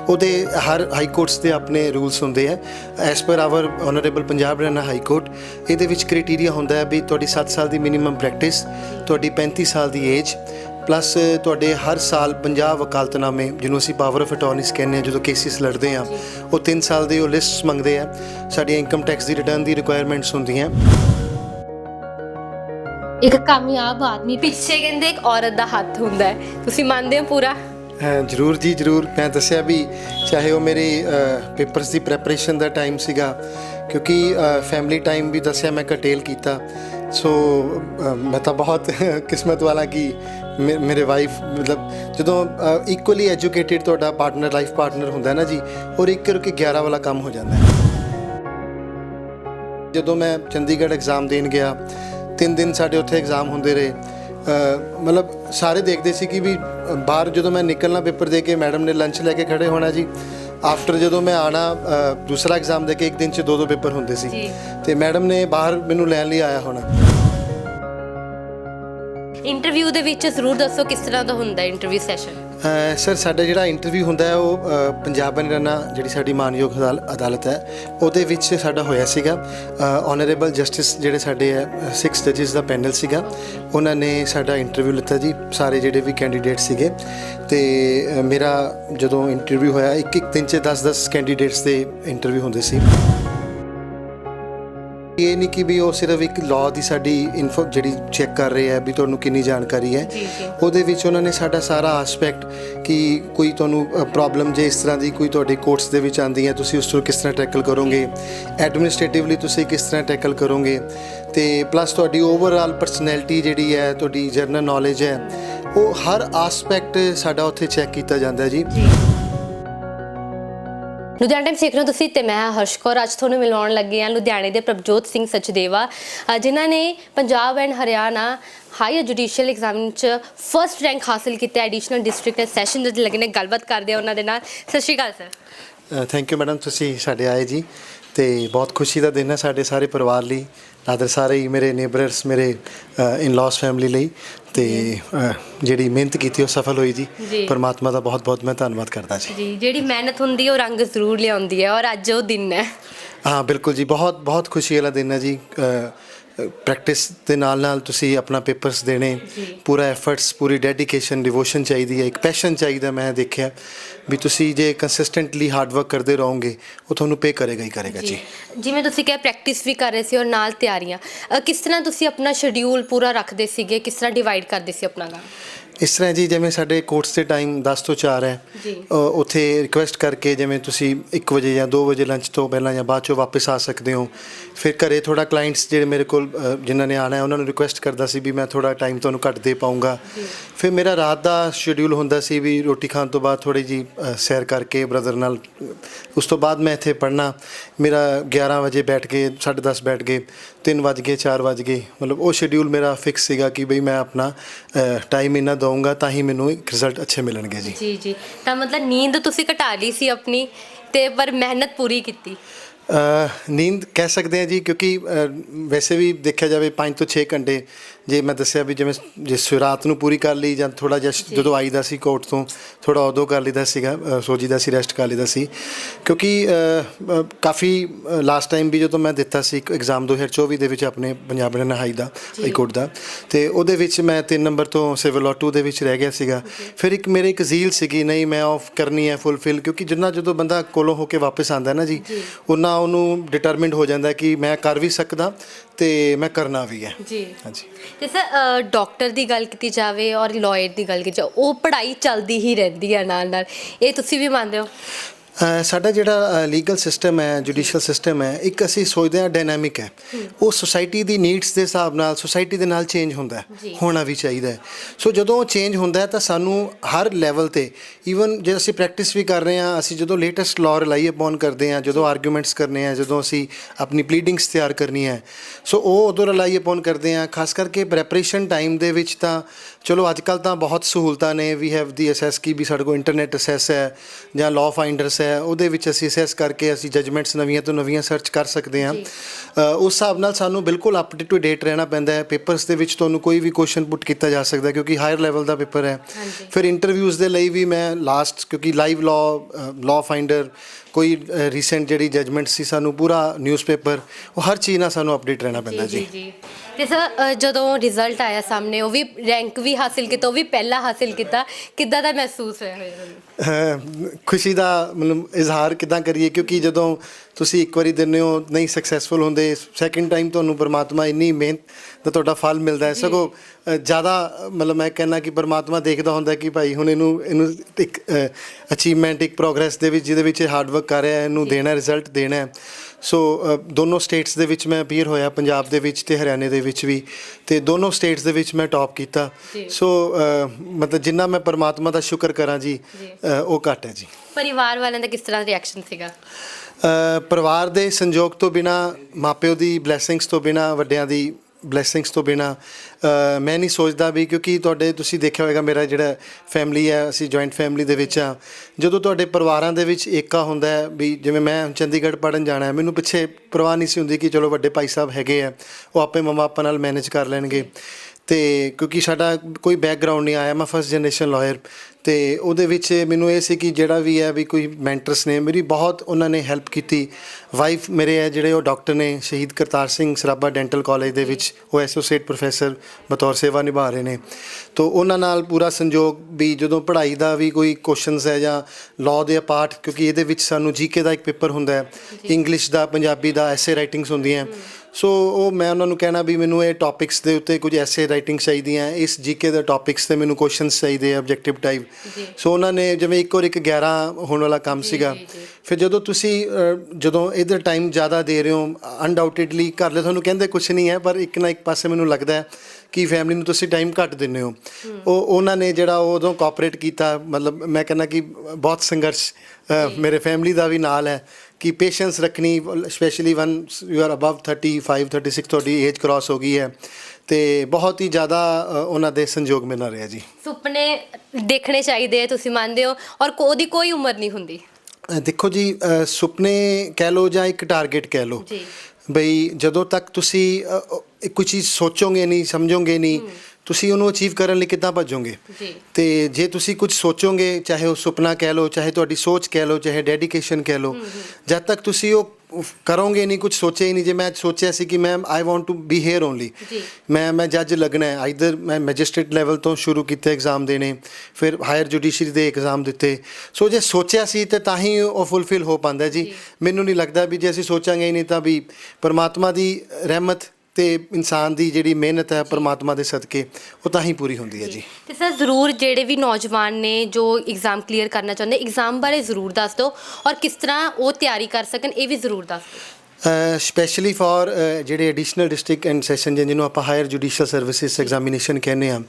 ਉਹਦੇ ਹਰ ਹਾਈ ਕੋਰਟਸ ਦੇ ਆਪਣੇ ਰੂਲਸ ਹੁੰਦੇ ਆ। As per our honourable Punjab Haryana high court ਇਹਦੇ ਵਿੱਚ ਕ੍ਰਾਈਟੇਰੀਆ ਹੁੰਦਾ ਹੈ ਵੀ ਤੁਹਾਡੀ 7 ਸਾਲ ਦੀ ਮਿਨੀਮਮ ਪ੍ਰੈਕਟਿਸ ਤੁਹਾਡੀ 35 ਸਾਲ ਦੀ ਏਜ ਪਲੱਸ ਤੁਹਾਡੇ ਹਰ ਸਾਲ 50 ਵਕਾਲਤਨਾਮੇ, ਜਿਹਨੂੰ ਅਸੀਂ ਪਾਵਰ ਆਫ ਅਟਾਰਨੀਸ ਕਹਿੰਦੇ ਆ ਜਦੋਂ ਕੇਸਿਸ ਲੜਦੇ ਆ ਉਹ 3 ਸਾਲ ਦੀ ਉਹ ਲਿਸਟਸ ਮੰਗਦੇ ਆ। ਸਾਡੀਆਂ ਇਨਕਮ ਟੈਕਸ ਦੀ ਰਿਟਰਨ ਦੀ ਰਿਕੁਆਇਰਮੈਂਟਸ ਹੁੰਦੀਆਂ। ਇੱਕ ਕਾਮਯਾਬ ਆਦਮੀ ਪਿੱਛੇ ਕਹਿੰਦੇ ਇੱਕ ਔਰਤ ਦਾ ਹੱਥ ਹੁੰਦਾ ਹੈ। ਤੁਸੀਂ ਮੰਨਦੇ ਹੋ ਪੂਰਾ? ਹਾਂ ਜਰੂਰ ਜੀ ਜਰੂਰ। ਮੈਂ ਦੱਸਿਆ ਵੀ ਚਾਹੇ ਉਹ ਮੇਰੇ ਪੇਪਰਸ ਦੀ ਪ੍ਰੈਪਰੇਸ਼ਨ ਦਾ ਟਾਈਮ ਸੀਗਾ ਕਿਉਂਕਿ ਫੈਮਿਲੀ ਟਾਈਮ ਵੀ ਦੱਸਿਆ ਮੈਂ ਕਟੇਲ ਕੀਤਾ। ਸੋ ਅ, ਮੈਂ ਤਾਂ ਬਹੁਤ ਕਿਸਮਤ ਵਾਲਾ ਕਿ ਮੇ- ਮੇਰੇ ਵਾਈਫ ਮਤਲਬ ਜਦੋਂ ਇਕੁਅਲੀ ਐਜੂਕੇਟਿਡ ਤੁਹਾਡਾ ਪਾਰਟਨਰ ਲਾਈਫ ਪਾਰਟਨਰ ਹੁੰਦਾ ਨਾ ਜੀ ਔਰ ਇੱਕ ਕਰਕੇ 11 ਵਾਲਾ ਕੰਮ ਹੋ ਜਾਂਦਾ ਹੈ। ਜਦੋਂ ਮੈਂ ਚੰਡੀਗੜ੍ਹ ਐਗਜ਼ਾਮ ਦੇਣ ਗਿਆ ਤਿੰਨ ਦਿਨ ਸਾਡੇ ਉੱਥੇ ਐਗਜ਼ਾਮ ਹੁੰਦੇ ਰਹੇ। ਮਤਲਬ ਸਾਰੇ ਦੇਖਦੇ ਸੀ ਕਿ ਵੀ ਬਾਹਰ ਜਦੋਂ ਮੈਂ ਨਿਕਲਣਾ ਪੇਪਰ ਦੇ ਕੇ ਮੈਡਮ ਨੇ ਲੰਚ ਲੈ ਕੇ ਖੜੇ ਹੋਣਾ ਜੀ। ਆਫਟਰ ਜਦੋਂ ਮੈਂ ਆਣਾ ਦੂਸਰਾ ਐਗਜ਼ਾਮ ਦੇ ਕੇ ਇੱਕ ਦਿਨ 'ਚ ਦੋ ਦੋ ਪੇਪਰ ਹੁੰਦੇ ਸੀ। ਤੇ ਮੈਡਮ ਨੇ ਬਾਹਰ ਮੈਨੂੰ ਲੈਣ ਲਈ ਆਇਆ ਹੋਣਾ। ਇੰਟਰਵਿਊ ਦੇ ਵਿੱਚ ਜ਼ਰੂਰ ਦੱਸੋ ਕਿਸ ਤਰ੍ਹਾਂ ਦਾ ਹੁੰਦਾ ਇੰਟਰਵਿਊ ਸੈਸ਼ਨ ਸਰ, ਸਾਡਾ ਜਿਹੜਾ ਇੰਟਰਵਿਊ ਹੁੰਦਾ ਹੈ, ਉਹ ਪੰਜਾਬ ਬਨਰਾਨਾ ਜਿਹੜੀ ਸਾਡੀ ਮਾਨਯੋਗ ਅਦਾਲ- ਅਦਾਲਤ ਹੈ, ਉਹਦੇ ਵਿੱਚ ਸਾਡਾ ਹੋਇਆ ਸੀਗਾ। ਆਨਰੇਬਲ ਜਸਟਿਸ ਜਿਹੜੇ ਸਾਡੇ ਹੈ 6 ਜੱਜਿਸ ਦਾ ਪੈਨਲ ਸੀਗਾ, ਉਹਨਾਂ ਨੇ ਸਾਡਾ ਇੰਟਰਵਿਊ ਲਿੱਤਾ ਜੀ, ਸਾਰੇ ਜਿਹੜੇ ਵੀ ਕੈਂਡੀਡੇਟ ਸੀਗੇ। ਤੇ ਮੇਰਾ ਜਦੋਂ ਇੰਟਰਵਿਊ ਹੋਇਆ ਇੱਕ ਇੱਕ ਦਿਨ 'ਚ 10-10 ਕੈਂਡੀਡੇਟਸ ਦੇ ਇੰਟਰਵਿਊ ਹੁੰਦੇ ਸੀ। ਇਹ ਨਹੀਂ ਕਿ ਵੀ ਉਹ ਸਿਰਫ ਇੱਕ ਲਾਅ ਦੀ ਸਾਡੀ ਇਨਫੋ ਜਿਹੜੀ ਚੈੱਕ ਕਰ ਰਹੇ ਆ ਵੀ ਤੁਹਾਨੂੰ ਕਿੰਨੀ ਜਾਣਕਾਰੀ ਹੈ। ਉਹਦੇ ਵਿੱਚ ਉਹਨਾਂ ਨੇ ਸਾਡਾ ਸਾਰਾ ਐਸਪੈਕਟ ਕਿ ਕੋਈ ਤੁਹਾਨੂੰ ਪ੍ਰੋਬਲਮ ਜੇ ਇਸ ਤਰ੍ਹਾਂ ਦੀ ਕੋਈ ਤੁਹਾਡੇ ਕੋਰਟਸ ਦੇ ਵਿੱਚ ਆਂਦੀ ਹੈ ਤੁਸੀਂ ਉਸ ਨੂੰ ਕਿਸ ਤਰ੍ਹਾਂ ਟੈਕਲ ਕਰੋਗੇ? ਐਡਮਿਨਿਸਟ੍ਰੇਟਿਵਲੀ ਤੁਸੀਂ ਕਿਸ ਤਰ੍ਹਾਂ ਟੈਕਲ ਕਰੋਗੇ? ਤੇ ਪਲੱਸ ਤੁਹਾਡੀ ਓਵਰਆਲ ਪਰਸਨੈਲਿਟੀ ਜਿਹੜੀ ਹੈ ਤੁਹਾਡੀ ਜਰਨਲ ਨੌਲੇਜ ਹੈ ਉਹ ਹਰ ਐਸਪੈਕਟ ਸਾਡਾ ਉੱਥੇ ਚੈੱਕ ਕੀਤਾ ਜਾਂਦਾ ਜੀ। ਲੁਧਿਆਣਾ ਟਾਈਮ ਸਿੱਖ ਰਹੇ ਹੋ ਤੁਸੀਂ ਤੇ ਮੈਂ ਹਰਸ਼ ਕੌਰ, ਅੱਜ ਤੁਹਾਨੂੰ ਮਿਲਾਉਣ ਲੱਗੇ ਹਾਂ ਲੁਧਿਆਣੇ ਦੇ ਪ੍ਰਭਜੋਤ ਸਿੰਘ ਸਚਦੇਵਾ ਜਿਨ੍ਹਾਂ ਨੇ Punjab and Haryana higher judicial exam ਚ ਫਰਸਟ ਰੈਂਕ ਹਾਸਲ ਕੀਤਾ ਐਡੀਸ਼ਨਲ ਡਿਸਟ੍ਰਿਕਟ ਸੈਸ਼ਨ ਜੱਜ ਲੱਗੇ ਨੇ, ਗੱਲਬਾਤ ਕਰਦੇ ਆ ਉਹਨਾਂ ਦੇ ਨਾਲ। Sat Shri Akal sir thank you madam ਤੁਸੀਂ ਸਾਡੇ ਆਏ ਜੀ ਤੇ ਬਹੁਤ ਖੁਸ਼ੀ ਦਾ ਦਿਨ ਹੈ ਸਾਡੇ ਸਾਰੇ ਪਰਿਵਾਰ ਲਈ। ਰਾਦਰ ਸਾਰੇ ਹੀ ਮੇਰੇ ਨੇਬਰਸ ਮੇਰੇ ਇਨ-ਲॉज ਫੈਮਿਲੀ ਲਈ ਤੇ ਜਿਹੜੀ ਮਿਹਨਤ ਕੀਤੀ ਉਹ ਸਫਲ ਹੋਈ ਜੀ। ਪਰਮਾਤਮਾ ਦਾ ਬਹੁਤ ਬਹੁਤ ਮੈਂ ਧੰਨਵਾਦ ਕਰਦਾ ਜੀ। ਜੀ ਜਿਹੜੀ ਮਿਹਨਤ ਹੁੰਦੀ ਹੈ ਉਹ ਰੰਗ ਜ਼ਰੂਰ ਲਿਆਉਂਦੀ ਹੈ ਔਰ ਅੱਜ ਉਹ ਦਿਨ ਹੈ। ਹਾਂ ਬਿਲਕੁਲ ਜੀ ਬਹੁਤ ਬਹੁਤ ਖੁਸ਼ੀ ਵਾਲਾ ਦਿਨ ਹੈ ਜੀ। ਪ੍ਰੈਕਟਿਸ ਦੇ ਨਾਲ ਨਾਲ ਤੁਸੀਂ ਆਪਣਾ ਪੇਪਰਸ ਦੇਣੇ। ਪੂਰਾ ਐਫਰਟਸ ਪੂਰੀ ਡੈਡੀਕੇਸ਼ਨ ਡਿਵੋਸ਼ਨ ਚਾਹੀਦੀ ਹੈ ਇੱਕ ਪੈਸ਼ਨ ਚਾਹੀਦਾ ਮੈਂ ਦੇਖਿਆ ਵੀ ਤੁਸੀਂ ਜੇ ਕੰਸਿਸਟੈਂਟਲੀ ਹਾਰਡ ਵਰਕ ਕਰਦੇ ਰਹੋਗੇ ਉਹ ਤੁਹਾਨੂੰ ਪੇ ਕਰੇਗਾ ਹੀ ਕਰੇਗਾ ਜੀ। ਜਿਵੇਂ ਤੁਸੀਂ ਕਿਹਾ ਪ੍ਰੈਕਟਿਸ ਵੀ ਕਰ ਰਹੇ ਸੀ ਔਰ ਨਾਲ ਤਿਆਰੀਆਂ ਅ, ਕਿਸ ਤਰ੍ਹਾਂ ਤੁਸੀਂ ਆਪਣਾ ਸ਼ਡਿਊਲ ਪੂਰਾ ਰੱਖਦੇ ਸੀਗੇ ਕਿਸ ਤਰ੍ਹਾਂ ਡਿਵਾਈਡ ਕਰਦੇ ਸੀ ਆਪਣਾ ਕੰਮ? ਇਸ ਤਰ੍ਹਾਂ ਜੀ ਜਿਵੇਂ ਸਾਡੇ ਕੋਰਟਸ ਦੇ ਟਾਈਮ 10 ਤੋਂ 4 ਹੈ ਜੀ। ਉੱਥੇ ਰਿਕੁਐਸਟ ਕਰਕੇ ਜਿਵੇਂ ਤੁਸੀਂ 1 ਵਜੇ ਜਾਂ 2 ਵਜੇ ਲੰਚ ਤੋਂ ਪਹਿਲਾਂ ਜਾਂ ਬਾਅਦ ਚੋਂ ਵਾਪਸ ਆ ਸਕਦੇ ਹੋ। ਫਿਰ ਘਰੇ ਥੋੜਾ ਕਲਾਇੰਟਸ ਜਿਹੜੇ ਮੇਰੇ ਕੋਲ ਜਿਨ੍ਹਾਂ ਨੇ ਆਣਾ ਹੈ ਉਹਨਾਂ ਨੂੰ ਰਿਕੁਐਸਟ ਕਰਦਾ ਸੀ ਵੀ ਮੈਂ ਥੋੜਾ ਟਾਈਮ ਤੁਹਾਨੂੰ ਘੱਟ ਦੇ ਪਾਉਂਗਾ। ਫਿਰ ਮੇਰਾ ਰਾਤ ਦਾ ਸ਼ਡਿਊਲ ਹੁੰਦਾ ਸੀ ਵੀ ਰੋਟੀ ਖਾਣ ਤੋਂ ਬਾਅਦ ਥੋੜੀ ਜੀ ਸੈਰ ਕਰਕੇ ਬ੍ਰਦਰ ਨਾਲ ਉਸ ਤੋਂ ਬਾਅਦ ਮੈਂ ਇੱਥੇ ਪੜ੍ਹਨਾ। ਮੇਰਾ 11 ਵਜੇ ਬੈਠ ਕੇ 10:30 ਬੈਠ ਗਏ 3 ਵਜ ਗਏ 4 ਵਜ ਮਤਲਬ ਉਹ ਸ਼ਡਿਊਲ ਮੇਰਾ ਫਿਕਸ ਸੀਗਾ ਕਿ ਬਈ ਮੈਂ ਆਪਣਾ ਟਾਈਮ ਇੰਨਾ ਦਊਂਗਾ ਤਾਂ ਹੀ ਮੈਨੂੰ ਰਿਜ਼ਲਟ ਅੱਛੇ ਮਿਲਣਗੇ ਜੀ। ਜੀ ਜੀ। ਤਾਂ ਮਤਲਬ ਨੀਂਦ ਤੁਸੀਂ ਘਟਾ ਲਈ ਸੀ ਆਪਣੀ ਤੇ ਪਰ ਮਿਹਨਤ ਪੂਰੀ ਕੀਤੀ। ਨੀਂਦ ਕਹਿ ਸਕਦੇ ਹਾਂ ਜੀ ਕਿਉਂਕਿ ਵੈਸੇ ਵੀ ਦੇਖਿਆ ਜਾਵੇ 5 ਤੋਂ 6 ਘੰਟੇ ਜੇ ਮੈਂ ਦੱਸਿਆ ਵੀ ਜਿਵੇਂ ਜੇ ਸ- ਰਾਤ ਨੂੰ ਪੂਰੀ ਕਰ ਲਈ ਜਾਂ ਥੋੜਾ ਜਿਹਾ ਜਦੋਂ ਆਈਦਾ ਸੀ ਕੋਰਟ ਤੋਂ ਥੋੜਾ ਉਦੋਂ ਕਰ ਲਈਦਾ ਸੀਗਾ ਅ, ਸੋਚੀਦਾ ਸੀ ਰੈਸਟ ਕਰ ਲਈਦਾ ਸੀ। ਕਿਉਂਕਿ ਕਾਫੀ ਲਾਸਟ ਟਾਈਮ ਵੀ ਜਦੋਂ ਮੈਂ ਦਿੱਤਾ ਸੀ ਇੱਕ ਐਗਜ਼ਾਮ 2024 ਦੇ ਵਿੱਚ ਆਪਣੇ ਪੰਜਾਬ ਰਣਾ ਹਾਈ ਦਾ ਹਾਈ ਕੋਰਟ ਦਾ ਤੇ ਉਹਦੇ ਵਿੱਚ ਮੈਂ 3 ਨੰਬਰ ਤੋਂ ਸਿਵਲ 2 ਦੇ ਵਿੱਚ ਰਹਿ ਗਿਆ ਸੀਗਾ। ਫਿਰ ਇੱਕ ਮੇਰੇ ਇੱਕ ਜ਼ੀਲ ਸੀਗੀ ਨਹੀਂ ਮੈਂ ਆਫ ਕਰਨੀ ਹੈ ਫੁੱਲਫਿਲ ਕਿਉਂਕਿ ਜਿੰਨਾ ਜਦੋਂ ਬੰਦਾ ਕੋਲੋਂ ਹੋ ਕੇ ਵਾਪਸ ਆਂਦਾ ਨਾ ਜੀ ਉਹਨਾਂ ਉਹਨੂੰ ਡਿਟਰਮਿਨਡ ਹੋ ਜਾਂਦਾ ਕਿ ਮੈਂ ਕਰ ਵੀ ਸਕਦਾ ਤੇ ਮੈਂ ਕਰਨਾ ਵੀ ਹੈ। ਜੀ। ਹਾਂਜੀ। ਤੇ ਸਰ ਡਾਕਟਰ ਦੀ ਗੱਲ ਕੀਤੀ ਜਾਵੇ ਔਰ ਲਾਇਰ ਦੀ ਗੱਲ ਕੀਤੀ ਜਾਵੇ ਉਹ ਪੜ੍ਹਾਈ ਚੱਲਦੀ ਹੀ ਰਹਿੰਦੀ ਹੈ ਨਾਲ ਨਾਲ ਇਹ ਤੁਸੀਂ ਵੀ ਮੰਨਦੇ ਹੋ? ਸਾਡਾ ਜਿਹੜਾ ਲੀਗਲ ਸਿਸਟਮ ਹੈ ਜੁਡੀਸ਼ੀਅਲ ਸਿਸਟਮ ਹੈ ਇੱਕ ਅਸੀਂ ਸੋਚਦੇ ਹਾਂ ਡਾਇਨਾਮਿਕ ਹੈ। ਉਹ ਸੋਸਾਇਟੀ ਦੀ ਨੀਡਸ ਦੇ ਹਿਸਾਬ ਨਾਲ ਸੋਸਾਇਟੀ ਦੇ ਨਾਲ ਚੇਂਜ ਹੁੰਦਾ ਹੈ। ਹੋਣਾ ਵੀ ਚਾਹੀਦਾ ਹੈ। ਸੋ ਜਦੋਂ ਚੇਂਜ ਹੁੰਦਾ ਹੈ ਤਾਂ ਸਾਨੂੰ ਹਰ ਲੈਵਲ ਤੇ ਈਵਨ ਜੇ ਅਸੀਂ ਪ੍ਰੈਕਟਿਸ ਵੀ ਕਰ ਰਹੇ ਹਾਂ ਅਸੀਂ ਜਦੋਂ ਲੇਟੈਸਟ ਲਾਅ ਰਿਲਾਈ ਅਪਨ ਕਰਦੇ ਹਾਂ ਜਦੋਂ ਆਰਗੂਮੈਂਟਸ ਕਰਨੇ ਆ ਜਦੋਂ ਅਸੀਂ ਆਪਣੀ ਪਲੀਡਿੰਗਸ ਤਿਆਰ ਕਰਨੀ ਹੈ ਸੋ ਉਹ ਉਦੋਂ ਰਿਲਾਈ ਅਪਨ ਕਰਦੇ ਹਾਂ। ਖਾਸ ਕਰਕੇ ਪ੍ਰੈਪਰੇਸ਼ਨ ਟਾਈਮ ਦੇ ਵਿੱਚ ਤਾਂ ਚਲੋ ਅੱਜ ਕੱਲ ਤਾਂ ਬਹੁਤ ਸਹੂਲਤਾਂ ਨੇ। ਵੀ ਹੈਵ ਦੀ ਅਸੈਸ ਕੀ ਵੀ ਸਾਡੇ ਕੋਲ ਇੰਟਰਨੈਟ ਅਸੈਸ ਹੈ ਜਾਂ ਲਾਅ ਫਾਈਂਡਰਸ ਹੈ ਉਹਦੇ ਵਿੱਚ ਅਸੀਂ ਅਸੈਸ ਕਰਕੇ ਅਸੀਂ ਜਜਮੈਂਟਸ ਨਵੀਆਂ ਤੋਂ ਨਵੀਆਂ ਸਰਚ ਕਰ ਸਕਦੇ ਹਾਂ। ਉਸ ਹਿਸਾਬ ਨਾਲ ਸਾਨੂੰ ਬਿਲਕੁਲ ਅਪ ਟੂ ਡੇਟ ਰਹਿਣਾ ਪੈਂਦਾ ਹੈ। ਪੇਪਰਸ ਦੇ ਵਿੱਚ ਤੁਹਾਨੂੰ ਕੋਈ ਵੀ ਕੁਐਸਚਨ ਪੁੱਟ ਕੀਤਾ ਜਾ ਸਕਦਾ ਕਿਉਂਕਿ ਹਾਇਰ ਲੈਵਲ ਦਾ ਪੇਪਰ ਹੈ। ਫਿਰ ਇੰਟਰਵਿਊਜ਼ ਦੇ ਲਈ ਵੀ ਮੈਂ ਲਾਸਟ ਕਿਉਂਕਿ ਲਾਈਵ ਲਾਅ ਲਾਅ ਫਾਈਂਡਰ ਕੋਈ ਰੀਸੈਂਟ ਜਿਹੜੀ ਜਜਮੈਂਟ ਸੀ ਸਾਨੂੰ ਪੂਰਾ ਨਿਊਜ਼ਪੇਪਰ ਉਹ ਹਰ ਚੀਜ਼ ਨਾਲ ਸਾਨੂੰ ਅਪਡੇਟ ਰਹਿਣਾ ਪੈਂਦਾ ਜੀ ਤੇ ਸਰ ਜਦੋਂ ਰਿਜ਼ਲਟ ਆਇਆ ਸਾਹਮਣੇ ਉਹ ਵੀ ਰੈਂਕ ਵੀ ਹਾਸਿਲ ਕੀਤਾ ਉਹ ਵੀ ਪਹਿਲਾ ਹਾਸਿਲ ਕੀਤਾ ਕਿੱਦਾਂ ਦਾ ਮਹਿਸੂਸ ਹੋਇਆ ਤੁਹਾਨੂੰ? ਖੁਸ਼ੀ ਦਾ ਮਤਲਬ ਇਜ਼ਹਾਰ ਕਿਦਾਂ ਕਰੀਏ? ਕਿਉਂਕਿ ਜਦੋਂ ਤੁਸੀਂ ਇੱਕ ਵਾਰੀ ਦਿੰਦੇ ਹੋ ਨਹੀਂ ਸਕਸੈਸਫੁਲ ਹੁੰਦੇ ਸੈਕਿੰਡ ਟਾਈਮ ਤੁਹਾਨੂੰ ਪਰਮਾਤਮਾ ਇੰਨੀ ਮਿਹਨਤ ਦਾ ਤੁਹਾਡਾ ਫਲ ਮਿਲਦਾ ਹੈ ਸਗੋਂ ਜ਼ਿਆਦਾ ਮਤਲਬ ਮੈਂ ਕਹਿੰਦਾ ਕਿ ਪਰਮਾਤਮਾ ਦੇਖਦਾ ਹੁੰਦਾ ਕਿ ਭਾਈ ਹੁਣ ਇਹਨੂੰ ਇਹਨੂੰ ਇੱਕ ਅਚੀਵਮੈਂਟ ਇੱਕ ਪ੍ਰੋਗਰੈਸ ਦੇ ਵਿੱਚ ਜਿਹਦੇ ਵਿੱਚ ਹਾਰਡ ਵਰਕ ਕਰ ਰਿਹਾ ਇਹਨੂੰ ਦੇਣਾ ਰਿਜ਼ਲਟ ਦੇਣਾ। ਸੋ ਦੋਨੋਂ ਸਟੇਟਸ ਦੇ ਵਿੱਚ ਮੈਂ ਅਪੀਅਰ ਹੋਇਆ ਪੰਜਾਬ ਦੇ ਵਿੱਚ ਤੇ ਹਰਿਆਣੇ ਦੇ ਵਿੱਚ ਵੀ। ਤੇ ਦੋਨੋਂ ਸਟੇਟਸ ਦੇ ਵਿੱਚ ਮੈਂ ਟੌਪ ਕੀਤਾ। ਸੋ ਮਤਲਬ ਜਿੰਨਾ ਮੈਂ ਪਰਮਾਤਮਾ ਦਾ ਸ਼ੁਕਰ ਕਰਾਂ ਜੀ ਉਹ ਘੱਟ ਹੈ ਜੀ। ਪਰਿਵਾਰ ਵਾਲਿਆਂ ਦਾ ਕਿਸ ਤਰ੍ਹਾਂ ਰਿਐਕਸ਼ਨ ਸੀਗਾ? ਪਰਿਵਾਰ ਦੇ ਸੰਯੋਗ ਤੋਂ ਬਿਨਾ ਮਾਪਿਓ ਦੀ ਬਲੇਸਿੰਗਸ ਤੋਂ ਬਿਨਾ ਵੱਡਿਆਂ ਦੀ ਬਲੇਸਿੰਗਸ ਤੋਂ ਬਿਨਾ ਮੈਂ ਨਹੀਂ ਸੋਚਦਾ ਵੀ ਕਿਉਂਕਿ ਤੁਹਾਡੇ ਤੁਸੀਂ ਦੇਖਿਆ ਹੋਵੇਗਾ ਮੇਰਾ ਜਿਹੜਾ ਫੈਮਿਲੀ ਹੈ, ਅਸੀਂ ਜੁਆਇੰਟ ਫੈਮਿਲੀ ਦੇ ਵਿੱਚ ਆ ਜਦੋਂ ਤੁਹਾਡੇ ਪਰਿਵਾਰਾਂ ਦੇ ਵਿੱਚ ਏਕਾ ਹੁੰਦਾ ਹੈ, ਵੀ ਜਿਵੇਂ ਮੈਂ ਚੰਡੀਗੜ੍ਹ ਪੜਨ ਜਾਣਾ ਹੈ, ਮੈਨੂੰ ਪਿੱਛੇ ਪਰਵਾਹ ਨਹੀਂ ਸੀ ਹੁੰਦੀ ਕਿ ਚਲੋ ਵੱਡੇ ਭਾਈ ਸਾਹਿਬ ਹੈਗੇ ਆ, ਉਹ ਆਪੇ ਮਮਾ ਆਪਾਂ ਨਾਲ ਮੈਨੇਜ ਕਰ ਲੈਣਗੇ। ਤੇ ਕਿਉਂਕਿ ਸਾਡਾ ਕੋਈ ਬੈਕਗ੍ਰਾਉਂਡ ਨਹੀਂ ਆਇਆ ਮੈਂ ਫਸਟ ਜਨਰੇਸ਼ਨ ਲਾਇਰ ਤੇ ਉਹਦੇ ਵਿੱਚ ਮੈਨੂੰ ਇਹ ਸੀ ਕਿ ਜਿਹੜਾ ਵੀ ਹੈ ਵੀ ਕੋਈ ਮੈਂਟਰਸ ਨੇ ਮੇਰੀ ਬਹੁਤ ਉਹਨਾਂ ਨੇ ਹੈਲਪ ਕੀਤੀ। ਵਾਈਫ ਮੇਰੇ ਹੈ ਜਿਹੜੇ ਉਹ ਡਾਕਟਰ ਨੇ ਸ਼ਹੀਦ ਕਰਤਾਰ ਸਿੰਘ ਸਰਾਭਾ ਡੈਂਟਲ ਕਾਲਜ ਦੇ ਵਿੱਚ ਉਹ ਐਸੋਸੀਏਟ ਪ੍ਰੋਫੈਸਰ ਬਤੌਰ ਸੇਵਾ ਨਿਭਾ ਰਹੇ ਨੇ। ਤੋਂ ਉਹਨਾਂ ਨਾਲ ਪੂਰਾ ਸੰਯੋਗ ਵੀ ਜਦੋਂ ਪੜ੍ਹਾਈ ਦਾ ਵੀ ਕੋਈ ਕੁਐਸਚਨਸ ਹੈ ਜਾਂ ਲਾਅ ਦੇ ਪਾਠ ਕਿਉਂਕਿ ਇਹਦੇ ਵਿੱਚ ਸਾਨੂੰ ਜੀਕੇ ਦਾ ਇੱਕ ਪੇਪਰ ਹੁੰਦਾ ਹੈ ਇੰਗਲਿਸ਼ ਦਾ ਪੰਜਾਬੀ ਦਾ ਐਸੇ ਰਾਈਟਿੰਗਸ ਹੁੰਦੀਆਂ ਸੋ ਉਹ ਮੈਂ ਉਹਨਾਂ ਨੂੰ ਕਹਿਣਾ ਵੀ ਮੈਨੂੰ ਇਹ ਟੌਪਿਕਸ ਦੇ ਉੱਤੇ ਕੁਝ ਐਸੇ ਰਾਈਟਿੰਗ ਚਾਹੀਦੀਆਂ ਇਸ ਜੀਕੇ ਦੇ ਟੌਪਿਕਸ ਤੇ ਮੈਨੂੰ ਕੁਐਸਚਨਸ ਚਾਹੀਦੇ ਆ ਆਬਜੈਕਟਿਵ ਟਾਈਪ ਸੋ ਉਹਨਾਂ ਨੇ ਜਿਵੇਂ ਇੱਕ ਔਰ ਇੱਕ 11 ਹੋਣ ਵਾਲਾ ਕੰਮ ਸੀਗਾ। ਫਿਰ ਜਦੋਂ ਤੁਸੀਂ ਜਦੋਂ ਇਧਰ ਟਾਈਮ ਜ਼ਿਆਦਾ ਦੇ ਰਹੇ ਹੋ ਅਨਡਾਊਟਡਲੀ ਘਰ ਦੇ ਤੁਹਾਨੂੰ ਕਹਿੰਦੇ ਕੁਝ ਨਹੀਂ ਹੈ ਪਰ ਇੱਕ ਨਾ ਇੱਕ ਪਾਸੇ ਮੈਨੂੰ ਲੱਗਦਾ ਹੈ ਕਿ ਫੈਮਿਲੀ ਨੂੰ ਤੁਸੀਂ ਟਾਈਮ ਘੱਟ ਦਿੰਦੇ ਹੋ। ਉਹ ਉਹਨਾਂ ਨੇ ਜਿਹੜਾ ਉਹ ਉਦੋਂ ਕੋਆਪਰੇਟ ਕੀਤਾ ਮਤਲਬ ਮੈਂ ਕਹਿੰਦਾ ਕਿ ਬਹੁਤ ਸੰਘਰਸ਼ ਮੇਰੇ ਫੈਮਿਲੀ ਦਾ ਵੀ ਨਾਲ ਹੈ। ਕਿ ਪੇਸ਼ੈਂਸ ਰੱਖਣੀ specially when you are above 35 36 ਤੁਹਾਡੀ ਏਜ ਕ੍ਰਾਸ ਹੋ ਗਈ ਹੈ ਤੇ ਬਹੁਤ ਹੀ ਜ਼ਿਆਦਾ ਉਹਨਾਂ ਦੇ ਸੰਯੋਗ ਮਿਲ ਰਿਹਾ ਜੀ। ਸੁਪਨੇ ਦੇਖਣੇ ਚਾਹੀਦੇ ਆ ਤੁਸੀਂ ਮੰਨਦੇ ਹੋ ਔਰ ਉਹਦੀ ਕੋਈ ਉਮਰ ਨਹੀਂ ਹੁੰਦੀ। ਦੇਖੋ ਜੀ ਸੁਪਨੇ ਕਹਿ ਲਓ ਜਾਂ ਇੱਕ ਟਾਰਗੇਟ ਕਹਿ ਲਓ ਜੀ। ਬਈ ਜਦੋਂ ਤੱਕ ਤੁਸੀਂ ਕੋਈ ਚੀਜ਼ ਸੋਚੋਗੇ ਨਹੀਂ ਸਮਝੋਗੇ ਨਹੀਂ ਤੁਸੀਂ ਉਹਨੂੰ ਅਚੀਵ ਕਰਨ ਲਈ ਕਿੱਦਾਂ ਭੱਜੋਗੇ? ਜੀ। ਤੇ ਜੇ ਤੁਸੀਂ ਕੁਝ ਸੋਚੋਗੇ ਚਾਹੇ ਉਹ ਸੁਪਨਾ ਕਹਿ ਲਓ ਚਾਹੇ ਤੁਹਾਡੀ ਸੋਚ ਕਹਿ ਲਓ ਚਾਹੇ ਡੈਡੀਕੇਸ਼ਨ ਕਹਿ ਲਓ ਜਦ ਤੱਕ ਤੁਸੀਂ ਉਹ ਕਰੋਗੇ ਨਹੀਂ ਕੁਝ ਸੋਚਿਆ ਹੀ ਨਹੀਂ ਜੇ ਮੈਂ ਸੋਚਿਆ ਸੀ ਕਿ ਮੈਂ I want to be here only ਜੀ। ਮੈਂ ਮੈਂ ਜੱਜ ਲੱਗਣਾ ਹੈ। ਆਈਦਰ ਮੈਂ ਮੈਜਿਸਟ੍ਰੇਟ ਲੈਵਲ ਤੋਂ ਸ਼ੁਰੂ ਕੀਤੇ ਐਗਜ਼ਾਮ ਦੇਣੇ ਫਿਰ ਹਾਇਰ ਜੁਡੀਸ਼ਰੀ ਦੇ ਐਗਜ਼ਾਮ ਦਿੱਤੇ। ਸੋ ਜੇ ਸੋਚਿਆ ਸੀ ਤੇ ਤਾਂ ਹੀ ਉਹ ਫੁੱਲਫਿਲ ਹੋ ਪਾਉਂਦਾ ਹੈ ਜੀ। ਮੈਨੂੰ ਨਹੀਂ ਲੱਗਦਾ ਵੀ ਜੇ ਅਸੀਂ ਸੋਚਾਂਗੇ ਹੀ ਨਹੀਂ ਤਾਂ ਵੀ ਪਰਮਾਤਮਾ ਦੀ ਰਹਿਮਤ ਤੇ ਇਨਸਾਨ ਦੀ ਜਿਹੜੀ ਮਿਹਨਤ ਹੈ ਪਰਮਾਤਮਾ ਦੇ ਸਦਕੇ ਉਹ ਤਾਂ ਹੀ ਪੂਰੀ ਹੁੰਦੀ ਹੈ ਜੀ। ਤੇ ਸਰ ਜ਼ਰੂਰ ਜਿਹੜੇ ਵੀ ਨੌਜਵਾਨ ਨੇ ਜੋ ਐਗਜ਼ਾਮ ਕਲੀਅਰ ਕਰਨਾ ਚਾਹੁੰਦੇ ਐਗਜ਼ਾਮ ਬਾਰੇ ਜ਼ਰੂਰ ਦੱਸ ਦਿਓ ਔਰ ਕਿਸ ਤਰ੍ਹਾਂ ਉਹ ਤਿਆਰੀ ਕਰ ਸਕਣ ਇਹ ਵੀ ਜ਼ਰੂਰ ਦੱਸ ਦਿਓ। ਸਪੈਸ਼ਲੀ ਫਾਰ ਜਿਹੜੇ ਐਡੀਸ਼ਨਲ ਡਿਸਟ੍ਰਿਕਟ ਐਂਡ ਸੈਸ਼ਨ ਜਿਹਨੂੰ ਆਪਾਂ ਹਾਇਰ ਜੁਡੀਸ਼ੀਅਲ ਸਰਵਿਸਿਜ਼ ਐਗਜ਼ਾਮੀਨੇਸ਼ਨ ਕਹਿੰਦੇ ਆ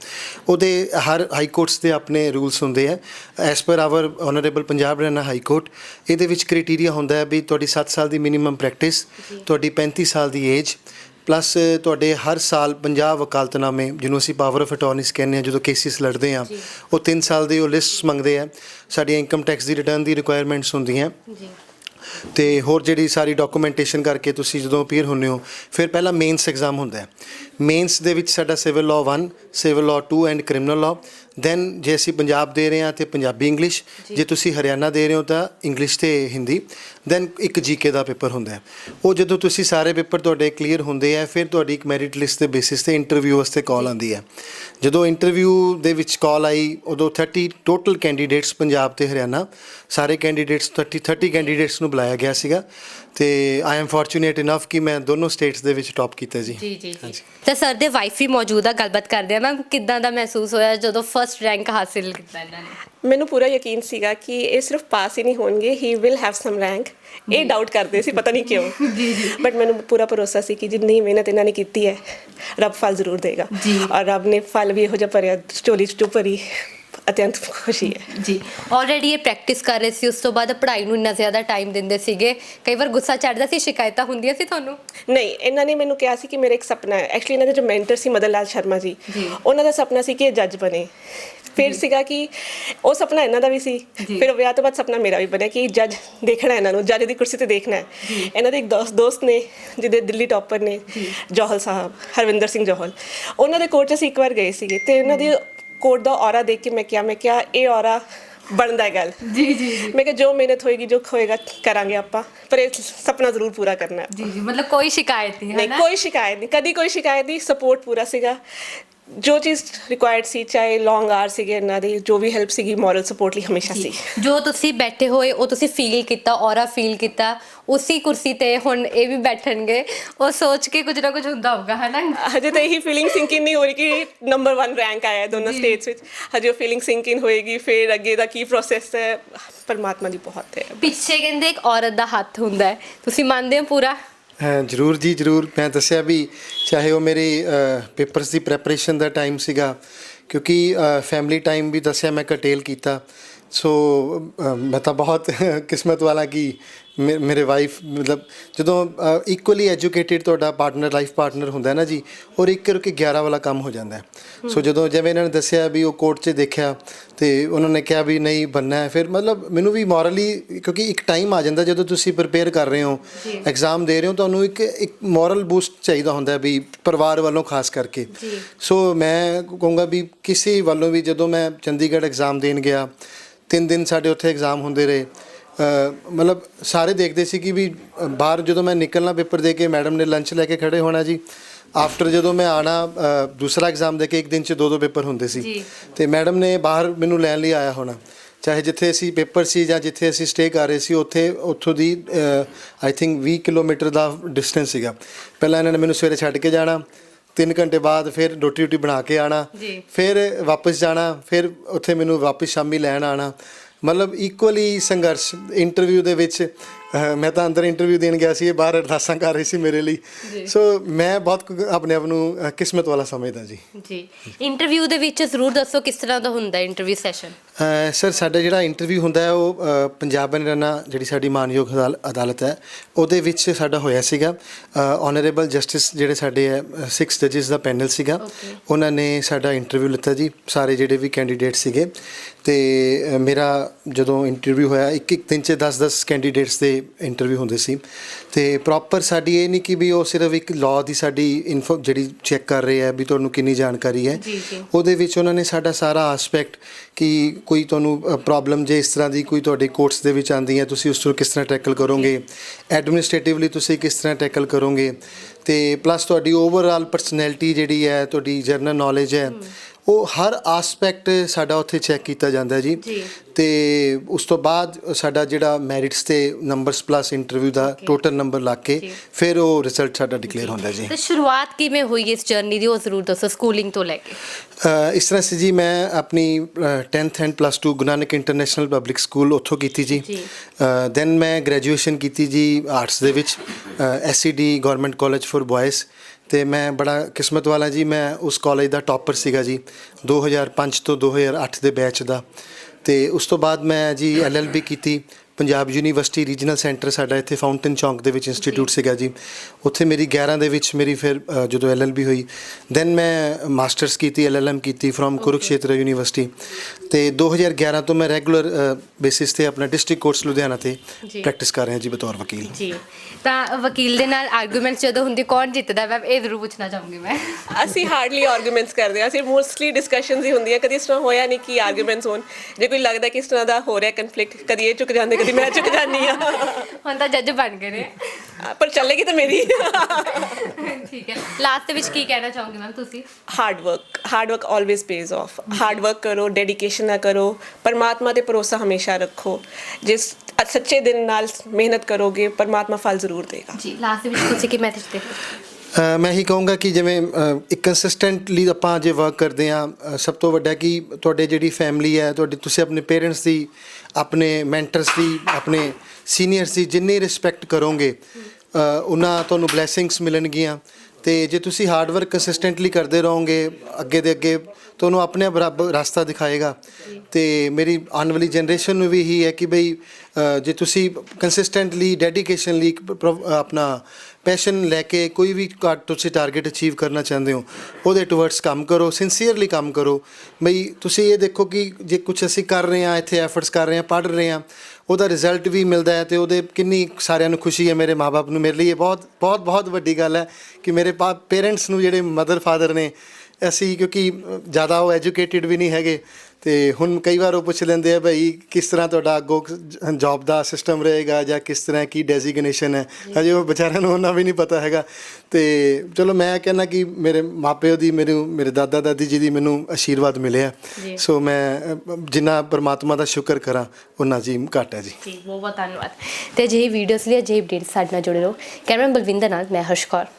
ਉਹਦੇ ਹਰ ਹਾਈ ਕੋਰਟਸ ਦੇ ਆਪਣੇ ਰੂਲਸ ਹੁੰਦੇ ਆ। As per our honourable Punjab Haryana high court ਇਹਦੇ ਵਿੱਚ ਕ੍ਰਾਈਟੇਰੀਆ ਹੁੰਦਾ ਹੈ ਵੀ ਤੁਹਾਡੀ 7 ਸਾਲ ਦੀ ਮਿਨੀਮਮ ਪ੍ਰੈਕਟਿਸ ਤੁਹਾਡੀ 35 ਸਾਲ ਦੀ ਏਜ ਪਲੱਸ ਤੁਹਾਡੇ ਹਰ ਸਾਲ 50 ਵਕਾਲਤਨਾਮੇ ਜਿਹਨੂੰ ਅਸੀਂ ਪਾਵਰ ਆਫ ਅਟਾਰਨੀਸ ਕਹਿੰਦੇ ਆ ਜਦੋਂ ਕੇਸਿਸ ਲੜਦੇ ਆ ਉਹ 3 ਸਾਲ ਦੀ ਉਹ ਲਿਸਟਸ ਮੰਗਦੇ ਆ। ਸਾਡੀਆਂ ਇਨਕਮ ਟੈਕਸ ਦੀ ਰਿਟਰਨ ਦੀ ਰਿਕੁਆਇਰਮੈਂਟਸ ਹੁੰਦੀਆਂ। ਜੀ। ਤੇ ਹੋਰ ਜਿਹੜੀ ਸਾਰੀ ਡਾਕੂਮੈਂਟੇਸ਼ਨ ਕਰਕੇ ਤੁਸੀਂ ਜਦੋਂ ਅਪੀਅਰ ਹੁੰਦੇ ਹੋ ਫਿਰ ਪਹਿਲਾ ਮੇਨਸ ਐਗਜ਼ਾਮ ਹੁੰਦਾ ਹੈ। ਮੇਨਸ ਦੇ ਵਿੱਚ ਸਾਡਾ civil law 1 civil law 2 and criminal law then ਜੇ ਅਸੀਂ ਪੰਜਾਬ ਦੇ ਰਹੇ ਹਾਂ ਤੇ ਪੰਜਾਬੀ ਇੰਗਲਿਸ਼ ਜੇ। ਤੁਸੀਂ ਹਰਿਆਣਾ ਦੇ ਰਹੇ ਹੋ ਤਾਂ ਇੰਗਲਿਸ਼ ਤੇ ਹਿੰਦੀ ਦੈਨ ਇੱਕ ਜੀਕੇ ਦਾ ਪੇਪਰ ਹੁੰਦਾ ਹੈ। ਉਹ ਜਦੋਂ ਤੁਸੀਂ ਸਾਰੇ ਪੇਪਰ ਤੁਹਾਡੇ ਕਲੀਅਰ ਹੁੰਦੇ ਆ ਫਿਰ ਤੁਹਾਡੀ ਇੱਕ ਮੈਰਿਟ ਲਿਸਟ ਦੇ ਬੇਸਿਸ ਤੇ ਇੰਟਰਵਿਊ ਵਾਸਤੇ ਕਾਲ ਆਉਂਦੀ ਹੈ। ਜਦੋਂ ਇੰਟਰਵਿਊ ਦੇ ਵਿੱਚ ਕਾਲ ਆਈ ਉਦੋਂ 30 ਟੋਟਲ ਕੈਂਡੀਡੇਟਸ ਪੰਜਾਬ ਤੇ ਹਰਿਆਣਾ ਸਾਰੇ ਕੈਂਡੀਡੇਟਸ 30 30 ਕੈਂਡੀਡੇਟਸ ਨੂੰ ਬੁਲਾਇਆ ਗਿਆ ਸੀਗਾ। ਤੇ ਆਈ ਐਮ ਫੋਰਚੂਨੇਟ ਇਨਫ ਕਿ ਮੈਂ ਦੋਨੋਂ ਸਟੇਟਸ ਦੇ ਵਿੱਚ ਟੌਪ ਕੀਤਾ ਜੀ। ਜੀ ਜੀ ਜੀ। ਤੇ ਸਰ ਦੇ ਵਾਈਫ ਵੀ ਮੌਜੂਦ ਆ ਗੱਲਬਾਤ ਕਰਦੇ ਆ ਮੈਮ ਕਿੱਦਾਂ ਦਾ ਮਹਿਸੂਸ ਹੋਇਆ ਜਦੋਂ ਫਰਸਟ ਰੈਂਕ ਹਾਸਿਲ ਕੀਤਾ ਇਹਨਾਂ ਨੇ? ਮੈਨੂੰ ਪੂਰਾ ਯਕੀਨ ਸੀਗਾ ਕਿ ਇਹ ਸਿਰਫ ਪਾਸ ਹੀ ਨਹੀਂ ਹੋਣਗੇ he will have some rank ਇਹ ਡਾਊਟ ਕਰਦੇ ਸੀ ਪਤਾ ਨਹੀਂ ਕਿਉਂ। ਜੀ ਜੀ। ਬਟ ਮੈਨੂੰ ਪੂਰਾ ਭਰੋਸਾ ਸੀ ਕਿ ਜਿੰਨੀ ਮਿਹਨਤ ਇਹਨਾਂ ਨੇ ਕੀਤੀ ਹੈ ਰੱਬ ਫਲ ਜ਼ਰੂਰ ਦੇਗਾ। ਜੀ। ਔਰ ਰੱਬ ਨੇ ਫਲ ਵੀ ਇਹੋ ਜਿਹਾ ਭਰਿਆ ਝੋਲੀ ਚ ਜੋ ਭਰੀ। ਅਤਿਅੰਤ ਖੁਸ਼ੀ ਹੈ। ਜੀ। ਆਲਰੇਡੀ ਇਹ ਪ੍ਰੈਕਟਿਸ ਕਰ ਰਹੇ ਸੀ ਉਸ ਤੋਂ ਬਾਅਦ ਪੜ੍ਹਾਈ ਨੂੰ ਇੰਨਾ ਜ਼ਿਆਦਾ ਟਾਈਮ ਦਿੰਦੇ ਸੀਗੇ। ਕਈ ਵਾਰ ਗੁੱਸਾ ਚੜਦਾ ਸੀ ਸ਼ਿਕਾਇਤਾਂ ਹੁੰਦੀਆਂ ਸੀ ਤੁਹਾਨੂੰ? ਨਹੀਂ ਇਹਨਾਂ ਨੇ ਮੈਨੂੰ ਕਿਹਾ ਸੀ ਕਿ ਮੇਰਾ ਇੱਕ ਸੁਪਨਾ ਹੈ। ਐਕਚੁਅਲੀ ਇਹਨਾਂ ਦੇ ਜੋ ਮੈਂਟਰ ਸੀ ਮਦਨ ਲਾਲ ਸ਼ਰਮਾ ਜੀ। ਉਹਨਾਂ ਦਾ ਸੁਪਨਾ ਸੀ ਕਿ ਇਹ ਜੱਜ ਬਣੇ। ਫਿਰ ਸੀਗਾ ਕਿ ਉਹ ਸੁਪਨਾ ਇਹਨਾਂ ਦਾ ਵੀ ਸੀ। ਫਿਰ ਵਿਆਹ ਤੋਂ ਬਾਅਦ ਸੁਪਨਾ ਮੇਰਾ ਵੀ ਬਣਿਆ ਕਿ ਜੱਜ ਦੇਖਣਾ ਇਹਨਾਂ ਨੂੰ ਜੱਜ ਦੀ ਕੁਰਸੀ ਤੇ ਦੇਖਣਾ ਹੈ। ਇਹਨਾਂ ਦੇ ਇੱਕ ਦੋਸਤ ਦੋਸਤ ਨੇ ਜਿਹਦੇ ਦਿੱਲੀ ਟੌਪਰ ਨੇ ਜੋਹਲ ਸਾਹਿਬ ਹਰਵਿੰਦਰ ਸਿੰਘ ਜੋਹਲ। ਉਹਨਾਂ ਦੇ ਕੋਰਟ 'ਚ ਅਸੀਂ ਇੱਕ ਵਾਰ ਗਏ ਸੀਗੇ ਤੇ ਉਹਨਾਂ ਦੀ ਕੋਰਟ ਦਾ ਔਰਾ ਦੇਖ ਕੇ ਮੈਂ ਕਿਹਾ ਮੈਂ ਕਿਹਾ ਇਹ ਔਰਾ ਬਣਦਾ ਹੈ ਗੱਲ। ਜੀ ਜੀ ਮੈਂ ਕਿਹਾ ਜੋ ਮਿਹਨਤ ਹੋਏਗੀ ਜੋ ਹੋਏਗਾ ਕਰਾਂਗੇ ਆਪਾਂ। ਪਰ ਇਹ ਸੁਪਨਾ ਜ਼ਰੂਰ ਪੂਰਾ ਕਰਨਾ ਹੈ। ਜੀ ਜੀ ਮਤਲਬ ਕੋਈ ਸ਼ਿਕਾਇਤ ਨਹੀਂ ਹੈ ਨਹੀਂ ਨਾ ਕੋਈ ਸ਼ਿਕਾਇਤ ਨਹੀਂ ਕਦੀ ਕੋਈ ਸ਼ਿਕਾਇਤ ਨਹੀਂ ਸਪੋਰਟ ਪੂਰਾ ਸੀਗਾ। ਜੋ ਚੀਜ਼ ਰਿਕੁਆਇਰਡ ਸੀ ਚਾਹੇ ਲੌਂਗ ਆਰ ਸੀਗੇ ਇਹਨਾਂ ਦੀ ਜੋ ਵੀ ਹੈਲਪ ਸੀਗੀ ਮੋਰਲ ਸਪੋਰਟ ਲਈ ਹਮੇਸ਼ਾ ਸੀ। ਜੋ ਤੁਸੀਂ ਬੈਠੇ ਹੋਏ ਉਹ ਤੁਸੀਂ ਫੀਲ ਕੀਤਾ ਔਰਾ ਫੀਲ ਕੀਤਾ ਉਸੇ ਕੁਰਸੀ ਤੇ ਹੁਣ ਇਹ ਵੀ ਬੈਠਣਗੇ। ਉਹ ਸੋਚ ਕੇ ਕੁਝ ਨਾ ਕੁਝ ਹੁੰਦਾ ਹੋਊਗਾ ਹੈ ਨਾ ਹਜੇ ਤਾਂ ਇਹੀ ਫੀਲਿੰਗ ਸਿੰਕ ਇਨ ਨਹੀਂ ਹੋ ਰਹੀ ਕਿ ਨੰਬਰ 1 ਰੈਂਕ ਆਇਆ ਹੈ ਦੋਨੋਂ ਸਟੇਟਸ ਵਿੱਚ। ਹਜੇ ਉਹ ਫੀਲਿੰਗ ਸਿੰਕ ਇਨ ਹੋਏਗੀ ਫਿਰ ਅੱਗੇ ਦਾ ਕੀ ਪ੍ਰੋਸੈਸ ਹੈ? ਪਰਮਾਤਮਾ ਦੀ ਬਹੁਤ ਹੈ। ਪਿੱਛੇ ਕਹਿੰਦੇ ਇੱਕ ਔਰਤ ਦਾ ਹੱਥ ਹੁੰਦਾ ਹੈ। ਤੁਸੀਂ ਮੰਨਦੇ ਹੋ ਪੂਰਾ? ਜਰੂਰ ਜੀ, ਜਰੂਰ। ਮੈਂ ਦੱਸਿਆ ਵੀ ਚਾਹੇ ਉਹ ਮੇਰੇ ਪੇਪਰਸ ਦੀ ਪ੍ਰੈਪਰੇਸ਼ਨ ਦਾ ਟਾਈਮ ਸੀਗਾ, ਕਿਉਂਕਿ ਫੈਮਿਲੀ ਟਾਈਮ ਵੀ ਦੱਸਿਆ ਮੈਂ ਕਟੇਲ ਕੀਤਾ। ਸੋ ਮੈਂ ਤਾਂ ਬਹੁਤ ਕਿਸਮਤ ਵਾਲਾ ਕਿ ਮੇ- ਮੇਰੇ ਵਾਈਫ ਮਤਲਬ ਜਦੋਂ ਇਕੁਅਲੀ ਐਜੂਕੇਟਿਡ ਤੁਹਾਡਾ ਪਾਰਟਨਰ ਲਾਈਫ ਪਾਰਟਨਰ ਹੁੰਦਾ ਹੈ ਨਾ ਜੀ ਔਰ ਇੱਕ ਕਰਕੇ 11 ਵਾਲਾ ਕੰਮ ਹੋ ਜਾਂਦਾ ਹੈ। ਸੋ ਜਦੋਂ ਜਿਵੇਂ ਇਹਨਾਂ ਨੇ ਦੱਸਿਆ ਵੀ ਉਹ ਕੋਰਟ 'ਚ ਦੇਖਿਆ ਤੇ ਉਹਨਾਂ ਨੇ ਕਿਹਾ ਵੀ ਨਹੀਂ ਬੰਨਾ ਹੈ ਫਿਰ ਮਤਲਬ ਮੈਨੂੰ ਵੀ ਮੋਰਲੀ ਕਿਉਂਕਿ ਇੱਕ ਟਾਈਮ ਆ ਜਾਂਦਾ ਜਦੋਂ ਤੁਸੀਂ ਪ੍ਰਿਪੇਅਰ ਕਰ ਰਹੇ ਹੋ ਐਗਜ਼ਾਮ ਦੇ ਰਹੇ ਹੋ ਤੁਹਾਨੂੰ ਇੱਕ ਇੱਕ ਮੋਰਲ ਬੂਸਟ ਚਾਹੀਦਾ ਹੁੰਦਾ ਹੈ ਵੀ ਪਰਿਵਾਰ ਵੱਲੋਂ ਖਾਸ ਕਰਕੇ। ਸੋ ਮੈਂ ਕਹੂੰਗਾ ਵੀ ਕਿਸੇ ਵੱਲੋਂ ਵੀ ਜਦੋਂ ਮੈਂ ਚੰਡੀਗੜ੍ਹ ਐਗਜ਼ਾਮ ਦੇਣ ਗਿਆ ਤਿੰਨ ਦਿਨ ਸਾਡੇ ਉੱਥੇ ਐਗਜ਼ਾਮ ਹੁੰਦੇ ਰਹੇ ਮਤਲਬ ਸਾਰੇ ਦੇਖਦੇ ਸੀ ਕਿ ਵੀ ਬਾਹਰ ਜਦੋਂ ਮੈਂ ਨਿਕਲਣਾ ਪੇਪਰ ਦੇ ਕੇ ਮੈਡਮ ਨੇ ਲੰਚ ਲੈ ਕੇ ਖੜੇ ਹੋਣਾ ਜੀ। ਆਫਟਰ ਜਦੋਂ ਮੈਂ ਆਣਾ ਦੂਸਰਾ ਐਗਜ਼ਾਮ ਦੇ ਕੇ ਇੱਕ ਦਿਨ 'ਚ ਦੋ ਦੋ ਪੇਪਰ ਹੁੰਦੇ ਸੀ। ਤੇ ਮੈਡਮ ਨੇ ਬਾਹਰ ਮੈਨੂੰ ਲੈਣ ਲਈ ਆਇਆ ਹੋਣਾ। ਚਾਹੇ ਜਿੱਥੇ ਅਸੀਂ ਪੇਪਰ ਸੀ ਜਾਂ ਜਿੱਥੇ ਅਸੀਂ ਸਟੇ ਕਰ ਰਹੇ ਸੀ ਉੱਥੇ ਉੱਥੋਂ ਦੀ ਆਈ ਥਿੰਕ 20 ਕਿਲੋਮੀਟਰ ਦਾ ਡਿਸਟੈਂਸ ਸੀਗਾ। ਪਹਿਲਾਂ ਇਹਨਾਂ ਨੇ ਮੈਨੂੰ ਸਵੇਰੇ ਛੱਡ ਕੇ ਜਾਣਾ 3 ਘੰਟੇ ਬਾਅਦ ਫਿਰ ਰੋਟੀ ਰੋਟੀ ਬਣਾ ਕੇ ਆਣਾ। ਫਿਰ ਵਾਪਸ ਜਾਣਾ ਫਿਰ ਉੱਥੇ ਮੈਨੂੰ ਵਾਪਸ ਸ਼ਾਮੀ ਲੈਣ ਆਣਾ। ਮਤਲਬ ਇਕੁਅਲੀ ਸੰਘਰਸ਼ ਇੰਟਰਵਿਊ ਦੇ ਵਿੱਚ ਅਹ, ਮੈਂ ਤਾਂ ਅੰਦਰ ਇੰਟਰਵਿਊ ਦੇਣ ਗਿਆ ਸੀ ਇਹ ਬਾਹਰ ਅਰਦਾਸਾਂ ਕਰ ਰਹੀ ਸੀ ਮੇਰੇ ਲਈ। ਸੋ ਮੈਂ ਬਹੁਤ ਕੁ- ਆਪਣੇ ਆਪ ਨੂੰ ਅਹ, ਕਿਸਮਤ ਵਾਲਾ ਸਮਝਦਾ ਜੀ। ਜੀ। ਇੰਟਰਵਿਊ ਦੇ ਵਿੱਚ ਜ਼ਰੂਰ ਦੱਸੋ ਕਿਸ ਤਰ੍ਹਾਂ ਦਾ ਹੁੰਦਾ ਇੰਟਰਵਿਊ ਸੈਸ਼ਨ ਅਹ ਸਰ ਸਾਡਾ ਜਿਹੜਾ ਇੰਟਰਵਿਊ ਹੁੰਦਾ ਹੈ ਉਹ ਅਹ, ਪੰਜਾਬ ਹਰਿਆਣਾ ਜਿਹੜੀ ਸਾਡੀ ਮਾਨਯੋਗ ਅਦਾਲ- ਅਦਾਲਤ ਹੈ ਉਹਦੇ ਵਿੱਚ ਸਾਡਾ ਹੋਇਆ ਸੀਗਾ। ਆਨਰੇਬਲ ਜਸਟਿਸ ਜਿਹੜੇ ਸਾਡੇ ਹੈ 6 ਜੱਜਿਸ ਦਾ ਪੈਨਲ ਸੀਗਾ ਉਹਨਾਂ ਨੇ ਸਾਡਾ ਇੰਟਰਵਿਊ ਲਿੱਤਾ ਜੀ। ਸਾਰੇ ਜਿਹੜੇ ਵੀ ਕੈਂਡੀਡੇਟ ਸੀਗੇ। ਤੇ ਅਹ, ਮੇਰਾ ਜਦੋਂ ਇੰਟਰਵਿਊ ਹੋਇਆ ਇੱਕ ਇੱਕ ਦਿਨ 'ਚ 10-10 ਕੈਂਡੀਡੇਟਸ ਦੇ ਇੰਟਰਵਿਊ ਹੁੰਦੇ ਸੀ। ਤੇ ਪ੍ਰੋਪਰ ਸਾਡੀ ਇਹ ਨਹੀਂ ਕਿ ਵੀ ਉਹ ਸਿਰਫ ਇੱਕ ਲਾਅ ਦੀ ਸਾਡੀ ਇਨਫੋ ਜਿਹੜੀ ਚੈੱਕ ਕਰ ਰਹੇ ਆ ਵੀ ਤੁਹਾਨੂੰ ਕਿੰਨੀ ਜਾਣਕਾਰੀ ਹੈ। ਉਹਦੇ ਵਿੱਚ ਉਹਨਾਂ ਨੇ ਸਾਡਾ ਸਾਰਾ ਐਸਪੈਕਟ ਕਿ ਕੋਈ ਤੁਹਾਨੂੰ ਪ੍ਰੋਬਲਮ ਜੇ ਇਸ ਤਰ੍ਹਾਂ ਦੀ ਕੋਈ ਤੁਹਾਡੇ ਕੋਰਟਸ ਦੇ ਵਿੱਚ ਆਂਦੀ ਹੈ ਤੁਸੀਂ ਉਸ ਨੂੰ ਕਿਸ ਤਰ੍ਹਾਂ ਟੈਕਲ ਕਰੋਗੇ? ਐਡਮਿਨਿਸਟ੍ਰੇਟਿਵਲੀ ਤੁਸੀਂ ਕਿਸ ਤਰ੍ਹਾਂ ਟੈਕਲ ਕਰੋਗੇ? ਤੇ ਪਲੱਸ ਤੁਹਾਡੀ ਓਵਰਆਲ ਪਰਸਨੈਲਿਟੀ ਜਿਹੜੀ ਹੈ ਤੁਹਾਡੀ ਜਰਨਲ ਨੌਲੇਜ ਹੈ। ਉਹ ਹਰ ਐਸਪੈਕਟ ਸਾਡਾ ਉੱਥੇ ਚੈੱਕ ਕੀਤਾ ਜਾਂਦਾ ਹੈ ਜੀ। ਤੇ ਉਸ ਤੋਂ ਬਾਅਦ ਸਾਡਾ ਜਿਹੜਾ ਮੈਰਿਟਸ ਤੇ ਨੰਬਰਸ ਪਲੱਸ ਇੰਟਰਵਿਊ ਦਾ ਟੋਟਲ ਨੰਬਰ ਲਾ ਕੇ ਫਿਰ ਉਹ ਰਿਜ਼ਲਟ ਸਾਡਾ ਡਿਕਲੇਅਰ ਹੁੰਦਾ ਜੀ। ਤੇ ਸ਼ੁਰੂਆਤ ਕਿਵੇਂ ਹੋਈ ਇਸ ਜਰਨੀ ਦੀ? ਉਹ ਜ਼ਰੂਰ ਦੱਸੋ ਸਕੂਲਿੰਗ ਤੋਂ ਲੈ ਕੇ। ਇਸ ਤਰ੍ਹਾਂ ਸੀ ਜੀ ਮੈਂ ਆਪਣੀ 10th and plus 2 Guru Nanak international public school ਉੱਥੋਂ ਕੀਤੀ ਜੀ। ਜੀ। ਦੈਨ ਮੈਂ ਗ੍ਰੈਜੂਏਸ਼ਨ ਕੀਤੀ ਜੀ ਆਰਟਸ ਦੇ ਵਿੱਚ SCD government college for boys ਤੇ ਮੈਂ ਬੜਾ ਕਿਸਮਤ ਵਾਲਾ ਜੀ, ਮੈਂ ਉਸ ਕਾਲਜ ਦਾ ਟੌਪਰ ਸੀਗਾ ਜੀ 2005 ਤੋਂ 2008 ਦੇ ਬੈਚ ਦਾ। ਤੇ ਉਸ ਤੋਂ ਬਾਅਦ ਮੈਂ ਜੀ ਐਲਐਲਬੀ ਕੀਤੀ। ਪੰਜਾਬ ਯੂਨੀਵਰਸਿਟੀ ਰੀਜਨਲ ਸੈਂਟਰ ਸਾਡਾ ਇੱਥੇ ਫਾਊਂਟਨ ਚੌਂਕ ਦੇ ਵਿੱਚ ਇੰਸਟੀਚਿਊਟ ਸੀਗਾ ਜੀ। ਉੱਥੇ ਮੇਰੀ 11 ਦੇ ਵਿੱਚ ਮੇਰੀ ਫਿਰ ਅ, ਜਦੋਂ ਐਲਐਲਬੀ ਹੋਈ ਦੈਨ ਮੈਂ ਮਾਸਟਰਸ ਕੀਤੀ ਐਲਐਲਐਮ ਕੀਤੀ ਫਰੋਮ ਕੁਰੂਕਸ਼ੇਤਰ ਯੂਨੀਵਰਸਿਟੀ। ਤੇ 2011 ਤੋਂ ਮੈਂ ਰੈਗੂਲਰ ਬੇਸਿਸ ਤੇ ਆਪਣਾ ਡਿਸਟ੍ਰਿਕਟ ਕੋਰਟਸ ਲੁਧਿਆਣਾ ਤੇ ਜੀ। ਪ੍ਰੈਕਟਿਸ ਕਰ ਰਿਹਾ ਜੀ ਬਤੌਰ ਵਕੀਲ। ਜੀ। ਤਾਂ ਵਕੀਲ ਦੇ ਨਾਲ ਆਰਗੂਮੈਂਟਸ ਜਦੋਂ ਹੁੰਦੀ ਕੌਣ ਜਿੱਤਦਾ? ਮੈਂ ਇਹ ਜ਼ਰੂਰ ਪੁੱਛਣਾ ਚਾਹੂੰਗੀ ਮੈਂ। ਅਸੀਂ ਹਾਰਡਲੀ ਆਰਗੂਮੈਂਟਸ ਕਰਦੇ ਹਾਂ ਅਸੀਂ ਮੋਸਟਲੀ ਡਿਸਕਸ਼ਨਸ ਹੀ ਹੁੰਦੀਆਂ ਕਦੀ ਇਸ ਤਰ੍ਹਾਂ ਹੋਇਆ ਨਹੀਂ ਕਿ ਆਰਗੂਮੈਂਟਸ ਹੋਣ। ਜੇ ਕੋਈ ਲੱਗਦਾ ਕਿ ਇਸ ਤਰ੍ਹਾਂ ਦਾ ਹੋ ਰਿਹਾ ਕਨਫਲਿਕਟ ਕਦੀ ਇਹ ਚੁੱਕ ਜਾਂਦੇ ਕਦੀ ਮੈਂ ਚੁੱਕ ਜਾਂਦੀ ਆ ਹੁਣ ਤਾਂ ਜੱਜ ਬਣ ਗਏ ਨੇ। ਪਰ ਚੱਲੇਗੀ ਤਾਂ ਮੇਰੀ। ਠੀਕ ਹੈ। ਲਾਸਟ ਦੇ ਵਿੱਚ ਕੀ ਕਹਿਣਾ ਚਾਹੋਗੇ ਮੈਮ ਤੁਸੀਂ? Hard work hard work always pays off hard work ਕਰੋ ਡੈਡੀਕੇਸ਼ਨ ਨਾਲ ਕਰੋ ਪਰਮਾਤਮਾ ਤੇ ਭਰੋਸਾ ਹਮੇਸ਼ਾ ਰੱਖੋ। ਜਿਸ ਸੱਚੇ ਦਿਨ ਨਾਲ ਮਿਹਨਤ ਕਰੋਗੇ ਪਰਮਾਤਮਾ ਫਲ ਜ਼ਰੂਰ ਦੇਗਾ। ਜੀ ਲਾਸਟ ਦੇ ਵਿੱਚ ਤੁਸੀਂ ਕੀ ਮੈਸੇਜ ਦੇ ਮੈਂ ਹੀ ਕਹੂੰਗਾ ਕਿ ਜਿਵੇਂ ਇੱਕ ਕੰਸਿਸਟੈਂਟਲੀ ਆਪਾਂ ਜੇ ਵਰਕ ਕਰਦੇ ਆ ਸਭ ਤੋਂ ਵੱਡਾ ਕਿ ਤੁਹਾਡੇ ਜਿਹੜੀ ਫੈਮਿਲੀ ਹੈ, ਤੁਹਾਡੀ ਤੁਸੀਂ ਆਪਣੇ ਪੇਰੈਂਟਸ ਦੀ, ਆਪਣੇ ਮੈਂਟਰਸ ਦੀ, ਆਪਣੇ ਸੀਨੀਅਰਸ ਦੀ ਜਿੰਨੀ ਰਿਸਪੈਕਟ ਕਰੋਗੇ ਉਹਨਾਂ ਤੁਹਾਨੂੰ ਬਲੇਸਿੰਗਸ ਮਿਲਣਗੀਆਂ। ਤੇ ਜੇ ਤੁਸੀਂ ਹਾਰਡ ਵਰਕ ਕੰਸਿਸਟੈਂਟਲੀ ਕਰਦੇ ਰਹੋਗੇ, ਅੱਗੇ ਦੇ ਅੱਗੇ ਤੁਹਾਨੂੰ ਆਪਣੇ ਬਰਾਬਰ ਰਸਤਾ ਦਿਖਾਏਗਾ। ਤੇ ਮੇਰੀ ਆਉਣ ਵਾਲੀ ਜਨਰੇਸ਼ਨ ਨੂੰ ਵੀ ਇਹੀ ਹੈ ਕਿ ਬਈ ਜੇ ਤੁਸੀਂ ਕੰਸਿਸਟੈਂਟਲੀ ਡੈਡੀਕੇਸ਼ਨਲੀ ਆਪਣਾ ਪੈਸ਼ਨ ਲੈ ਕੇ ਕੋਈ ਵੀ ਕਾ- ਤੁਸੀਂ ਟਾਰਗੇਟ ਅਚੀਵ ਕਰਨਾ ਚਾਹੁੰਦੇ ਹੋ, ਉਹਦੇ ਟੁਵਰਡਸ ਕੰਮ ਕਰੋ ਸਿੰਸੀਅਰਲੀ ਕੰਮ ਕਰੋ। ਬਈ ਤੁਸੀਂ ਇਹ ਦੇਖੋ ਕਿ ਜੇ ਕੁਝ ਅਸੀਂ ਕਰ ਰਹੇ ਹਾਂ, ਇੱਥੇ ਐਫਰਟਸ ਕਰ ਰਹੇ ਹਾਂ, ਪੜ੍ਹ ਰਹੇ ਹਾਂ, ਉਹਦਾ ਰਿਜ਼ਲਟ ਵੀ ਮਿਲਦਾ ਹੈ ਤੇ ਉਹਦੇ ਕਿੰਨੀ ਸਾਰਿਆਂ ਨੂੰ ਖੁਸ਼ੀ ਹੈ ਮੇਰੇ ਮਾਪੇ ਨੂੰ, ਮੇਰੇ ਲਈ ਇਹ ਬਹੁਤ ਬਹੁਤ ਬਹੁਤ ਵੱਡੀ ਗੱਲ ਹੈ ਕਿ ਮੇਰੇ ਪੇਰੈਂਟਸ ਨੂੰ ਜਿਹੜੇ ਮਦਰ ਫਾਦਰ ਨੇ, ਅਸੀਂ ਕਿਉਂਕਿ ਜ਼ਿਆਦਾ ਉਹ ਐਜੂਕੇਟਿਡ ਵੀ ਨਹੀਂ ਹੈਗੇ ਤੇ ਹੁਣ ਕਈ ਵਾਰ ਉਹ ਪੁੱਛ ਲੈਂਦੇ ਆ ਭਾਈ ਕਿਸ ਤਰ੍ਹਾਂ ਤੁਹਾਡਾ ਅੱਗੋਂ ਜੌਬ ਦਾ ਸਿਸਟਮ ਰਹੇਗਾ ਜਾਂ ਕਿਸ ਤਰ੍ਹਾਂ ਕੀ ਡੈਜ਼ਿਗਨੇਸ਼ਨ ਹੈ? ਹਜੇ ਉਹ ਵਿਚਾਰਿਆਂ ਨੂੰ ਉਹਨਾਂ ਵੀ ਨਹੀਂ ਪਤਾ ਹੈਗਾ। ਤੇ ਚਲੋ ਮੈਂ ਕਹਿੰਦਾ ਕਿ ਮੇਰੇ ਮਾਪਿਓ ਦੀ ਮੈਨੂੰ ਮੇਰੇ ਦਾਦਾ ਦਾਦੀ ਜੀ ਦੀ ਮੈਨੂੰ ਆਸ਼ੀਰਵਾਦ ਮਿਲਿਆ। ਸੋ ਮੈਂ ਜਿੰਨਾ ਪਰਮਾਤਮਾ ਦਾ ਸ਼ੁਕਰ ਕਰਾਂ ਉਹਨਾਂ ਜੀ ਘੱਟ ਹੈ ਜੀ। ਜੀ ਬਹੁਤ ਬਹੁਤ ਧੰਨਵਾਦ। ਤੇ ਅਜਿਹੀ ਵੀਡੀਓਜ਼ ਲਈ ਅਜਿਹੀ ਅਪਡੇਟਸ ਸਾਡੇ ਨਾਲ ਜੁੜੇ ਰਹੋ। ਕੈਮਰਾ ਬਲਵਿੰਦਰ ਨਾਲ ਮੈਂ ਹਰਸ਼ ਕੌਰ।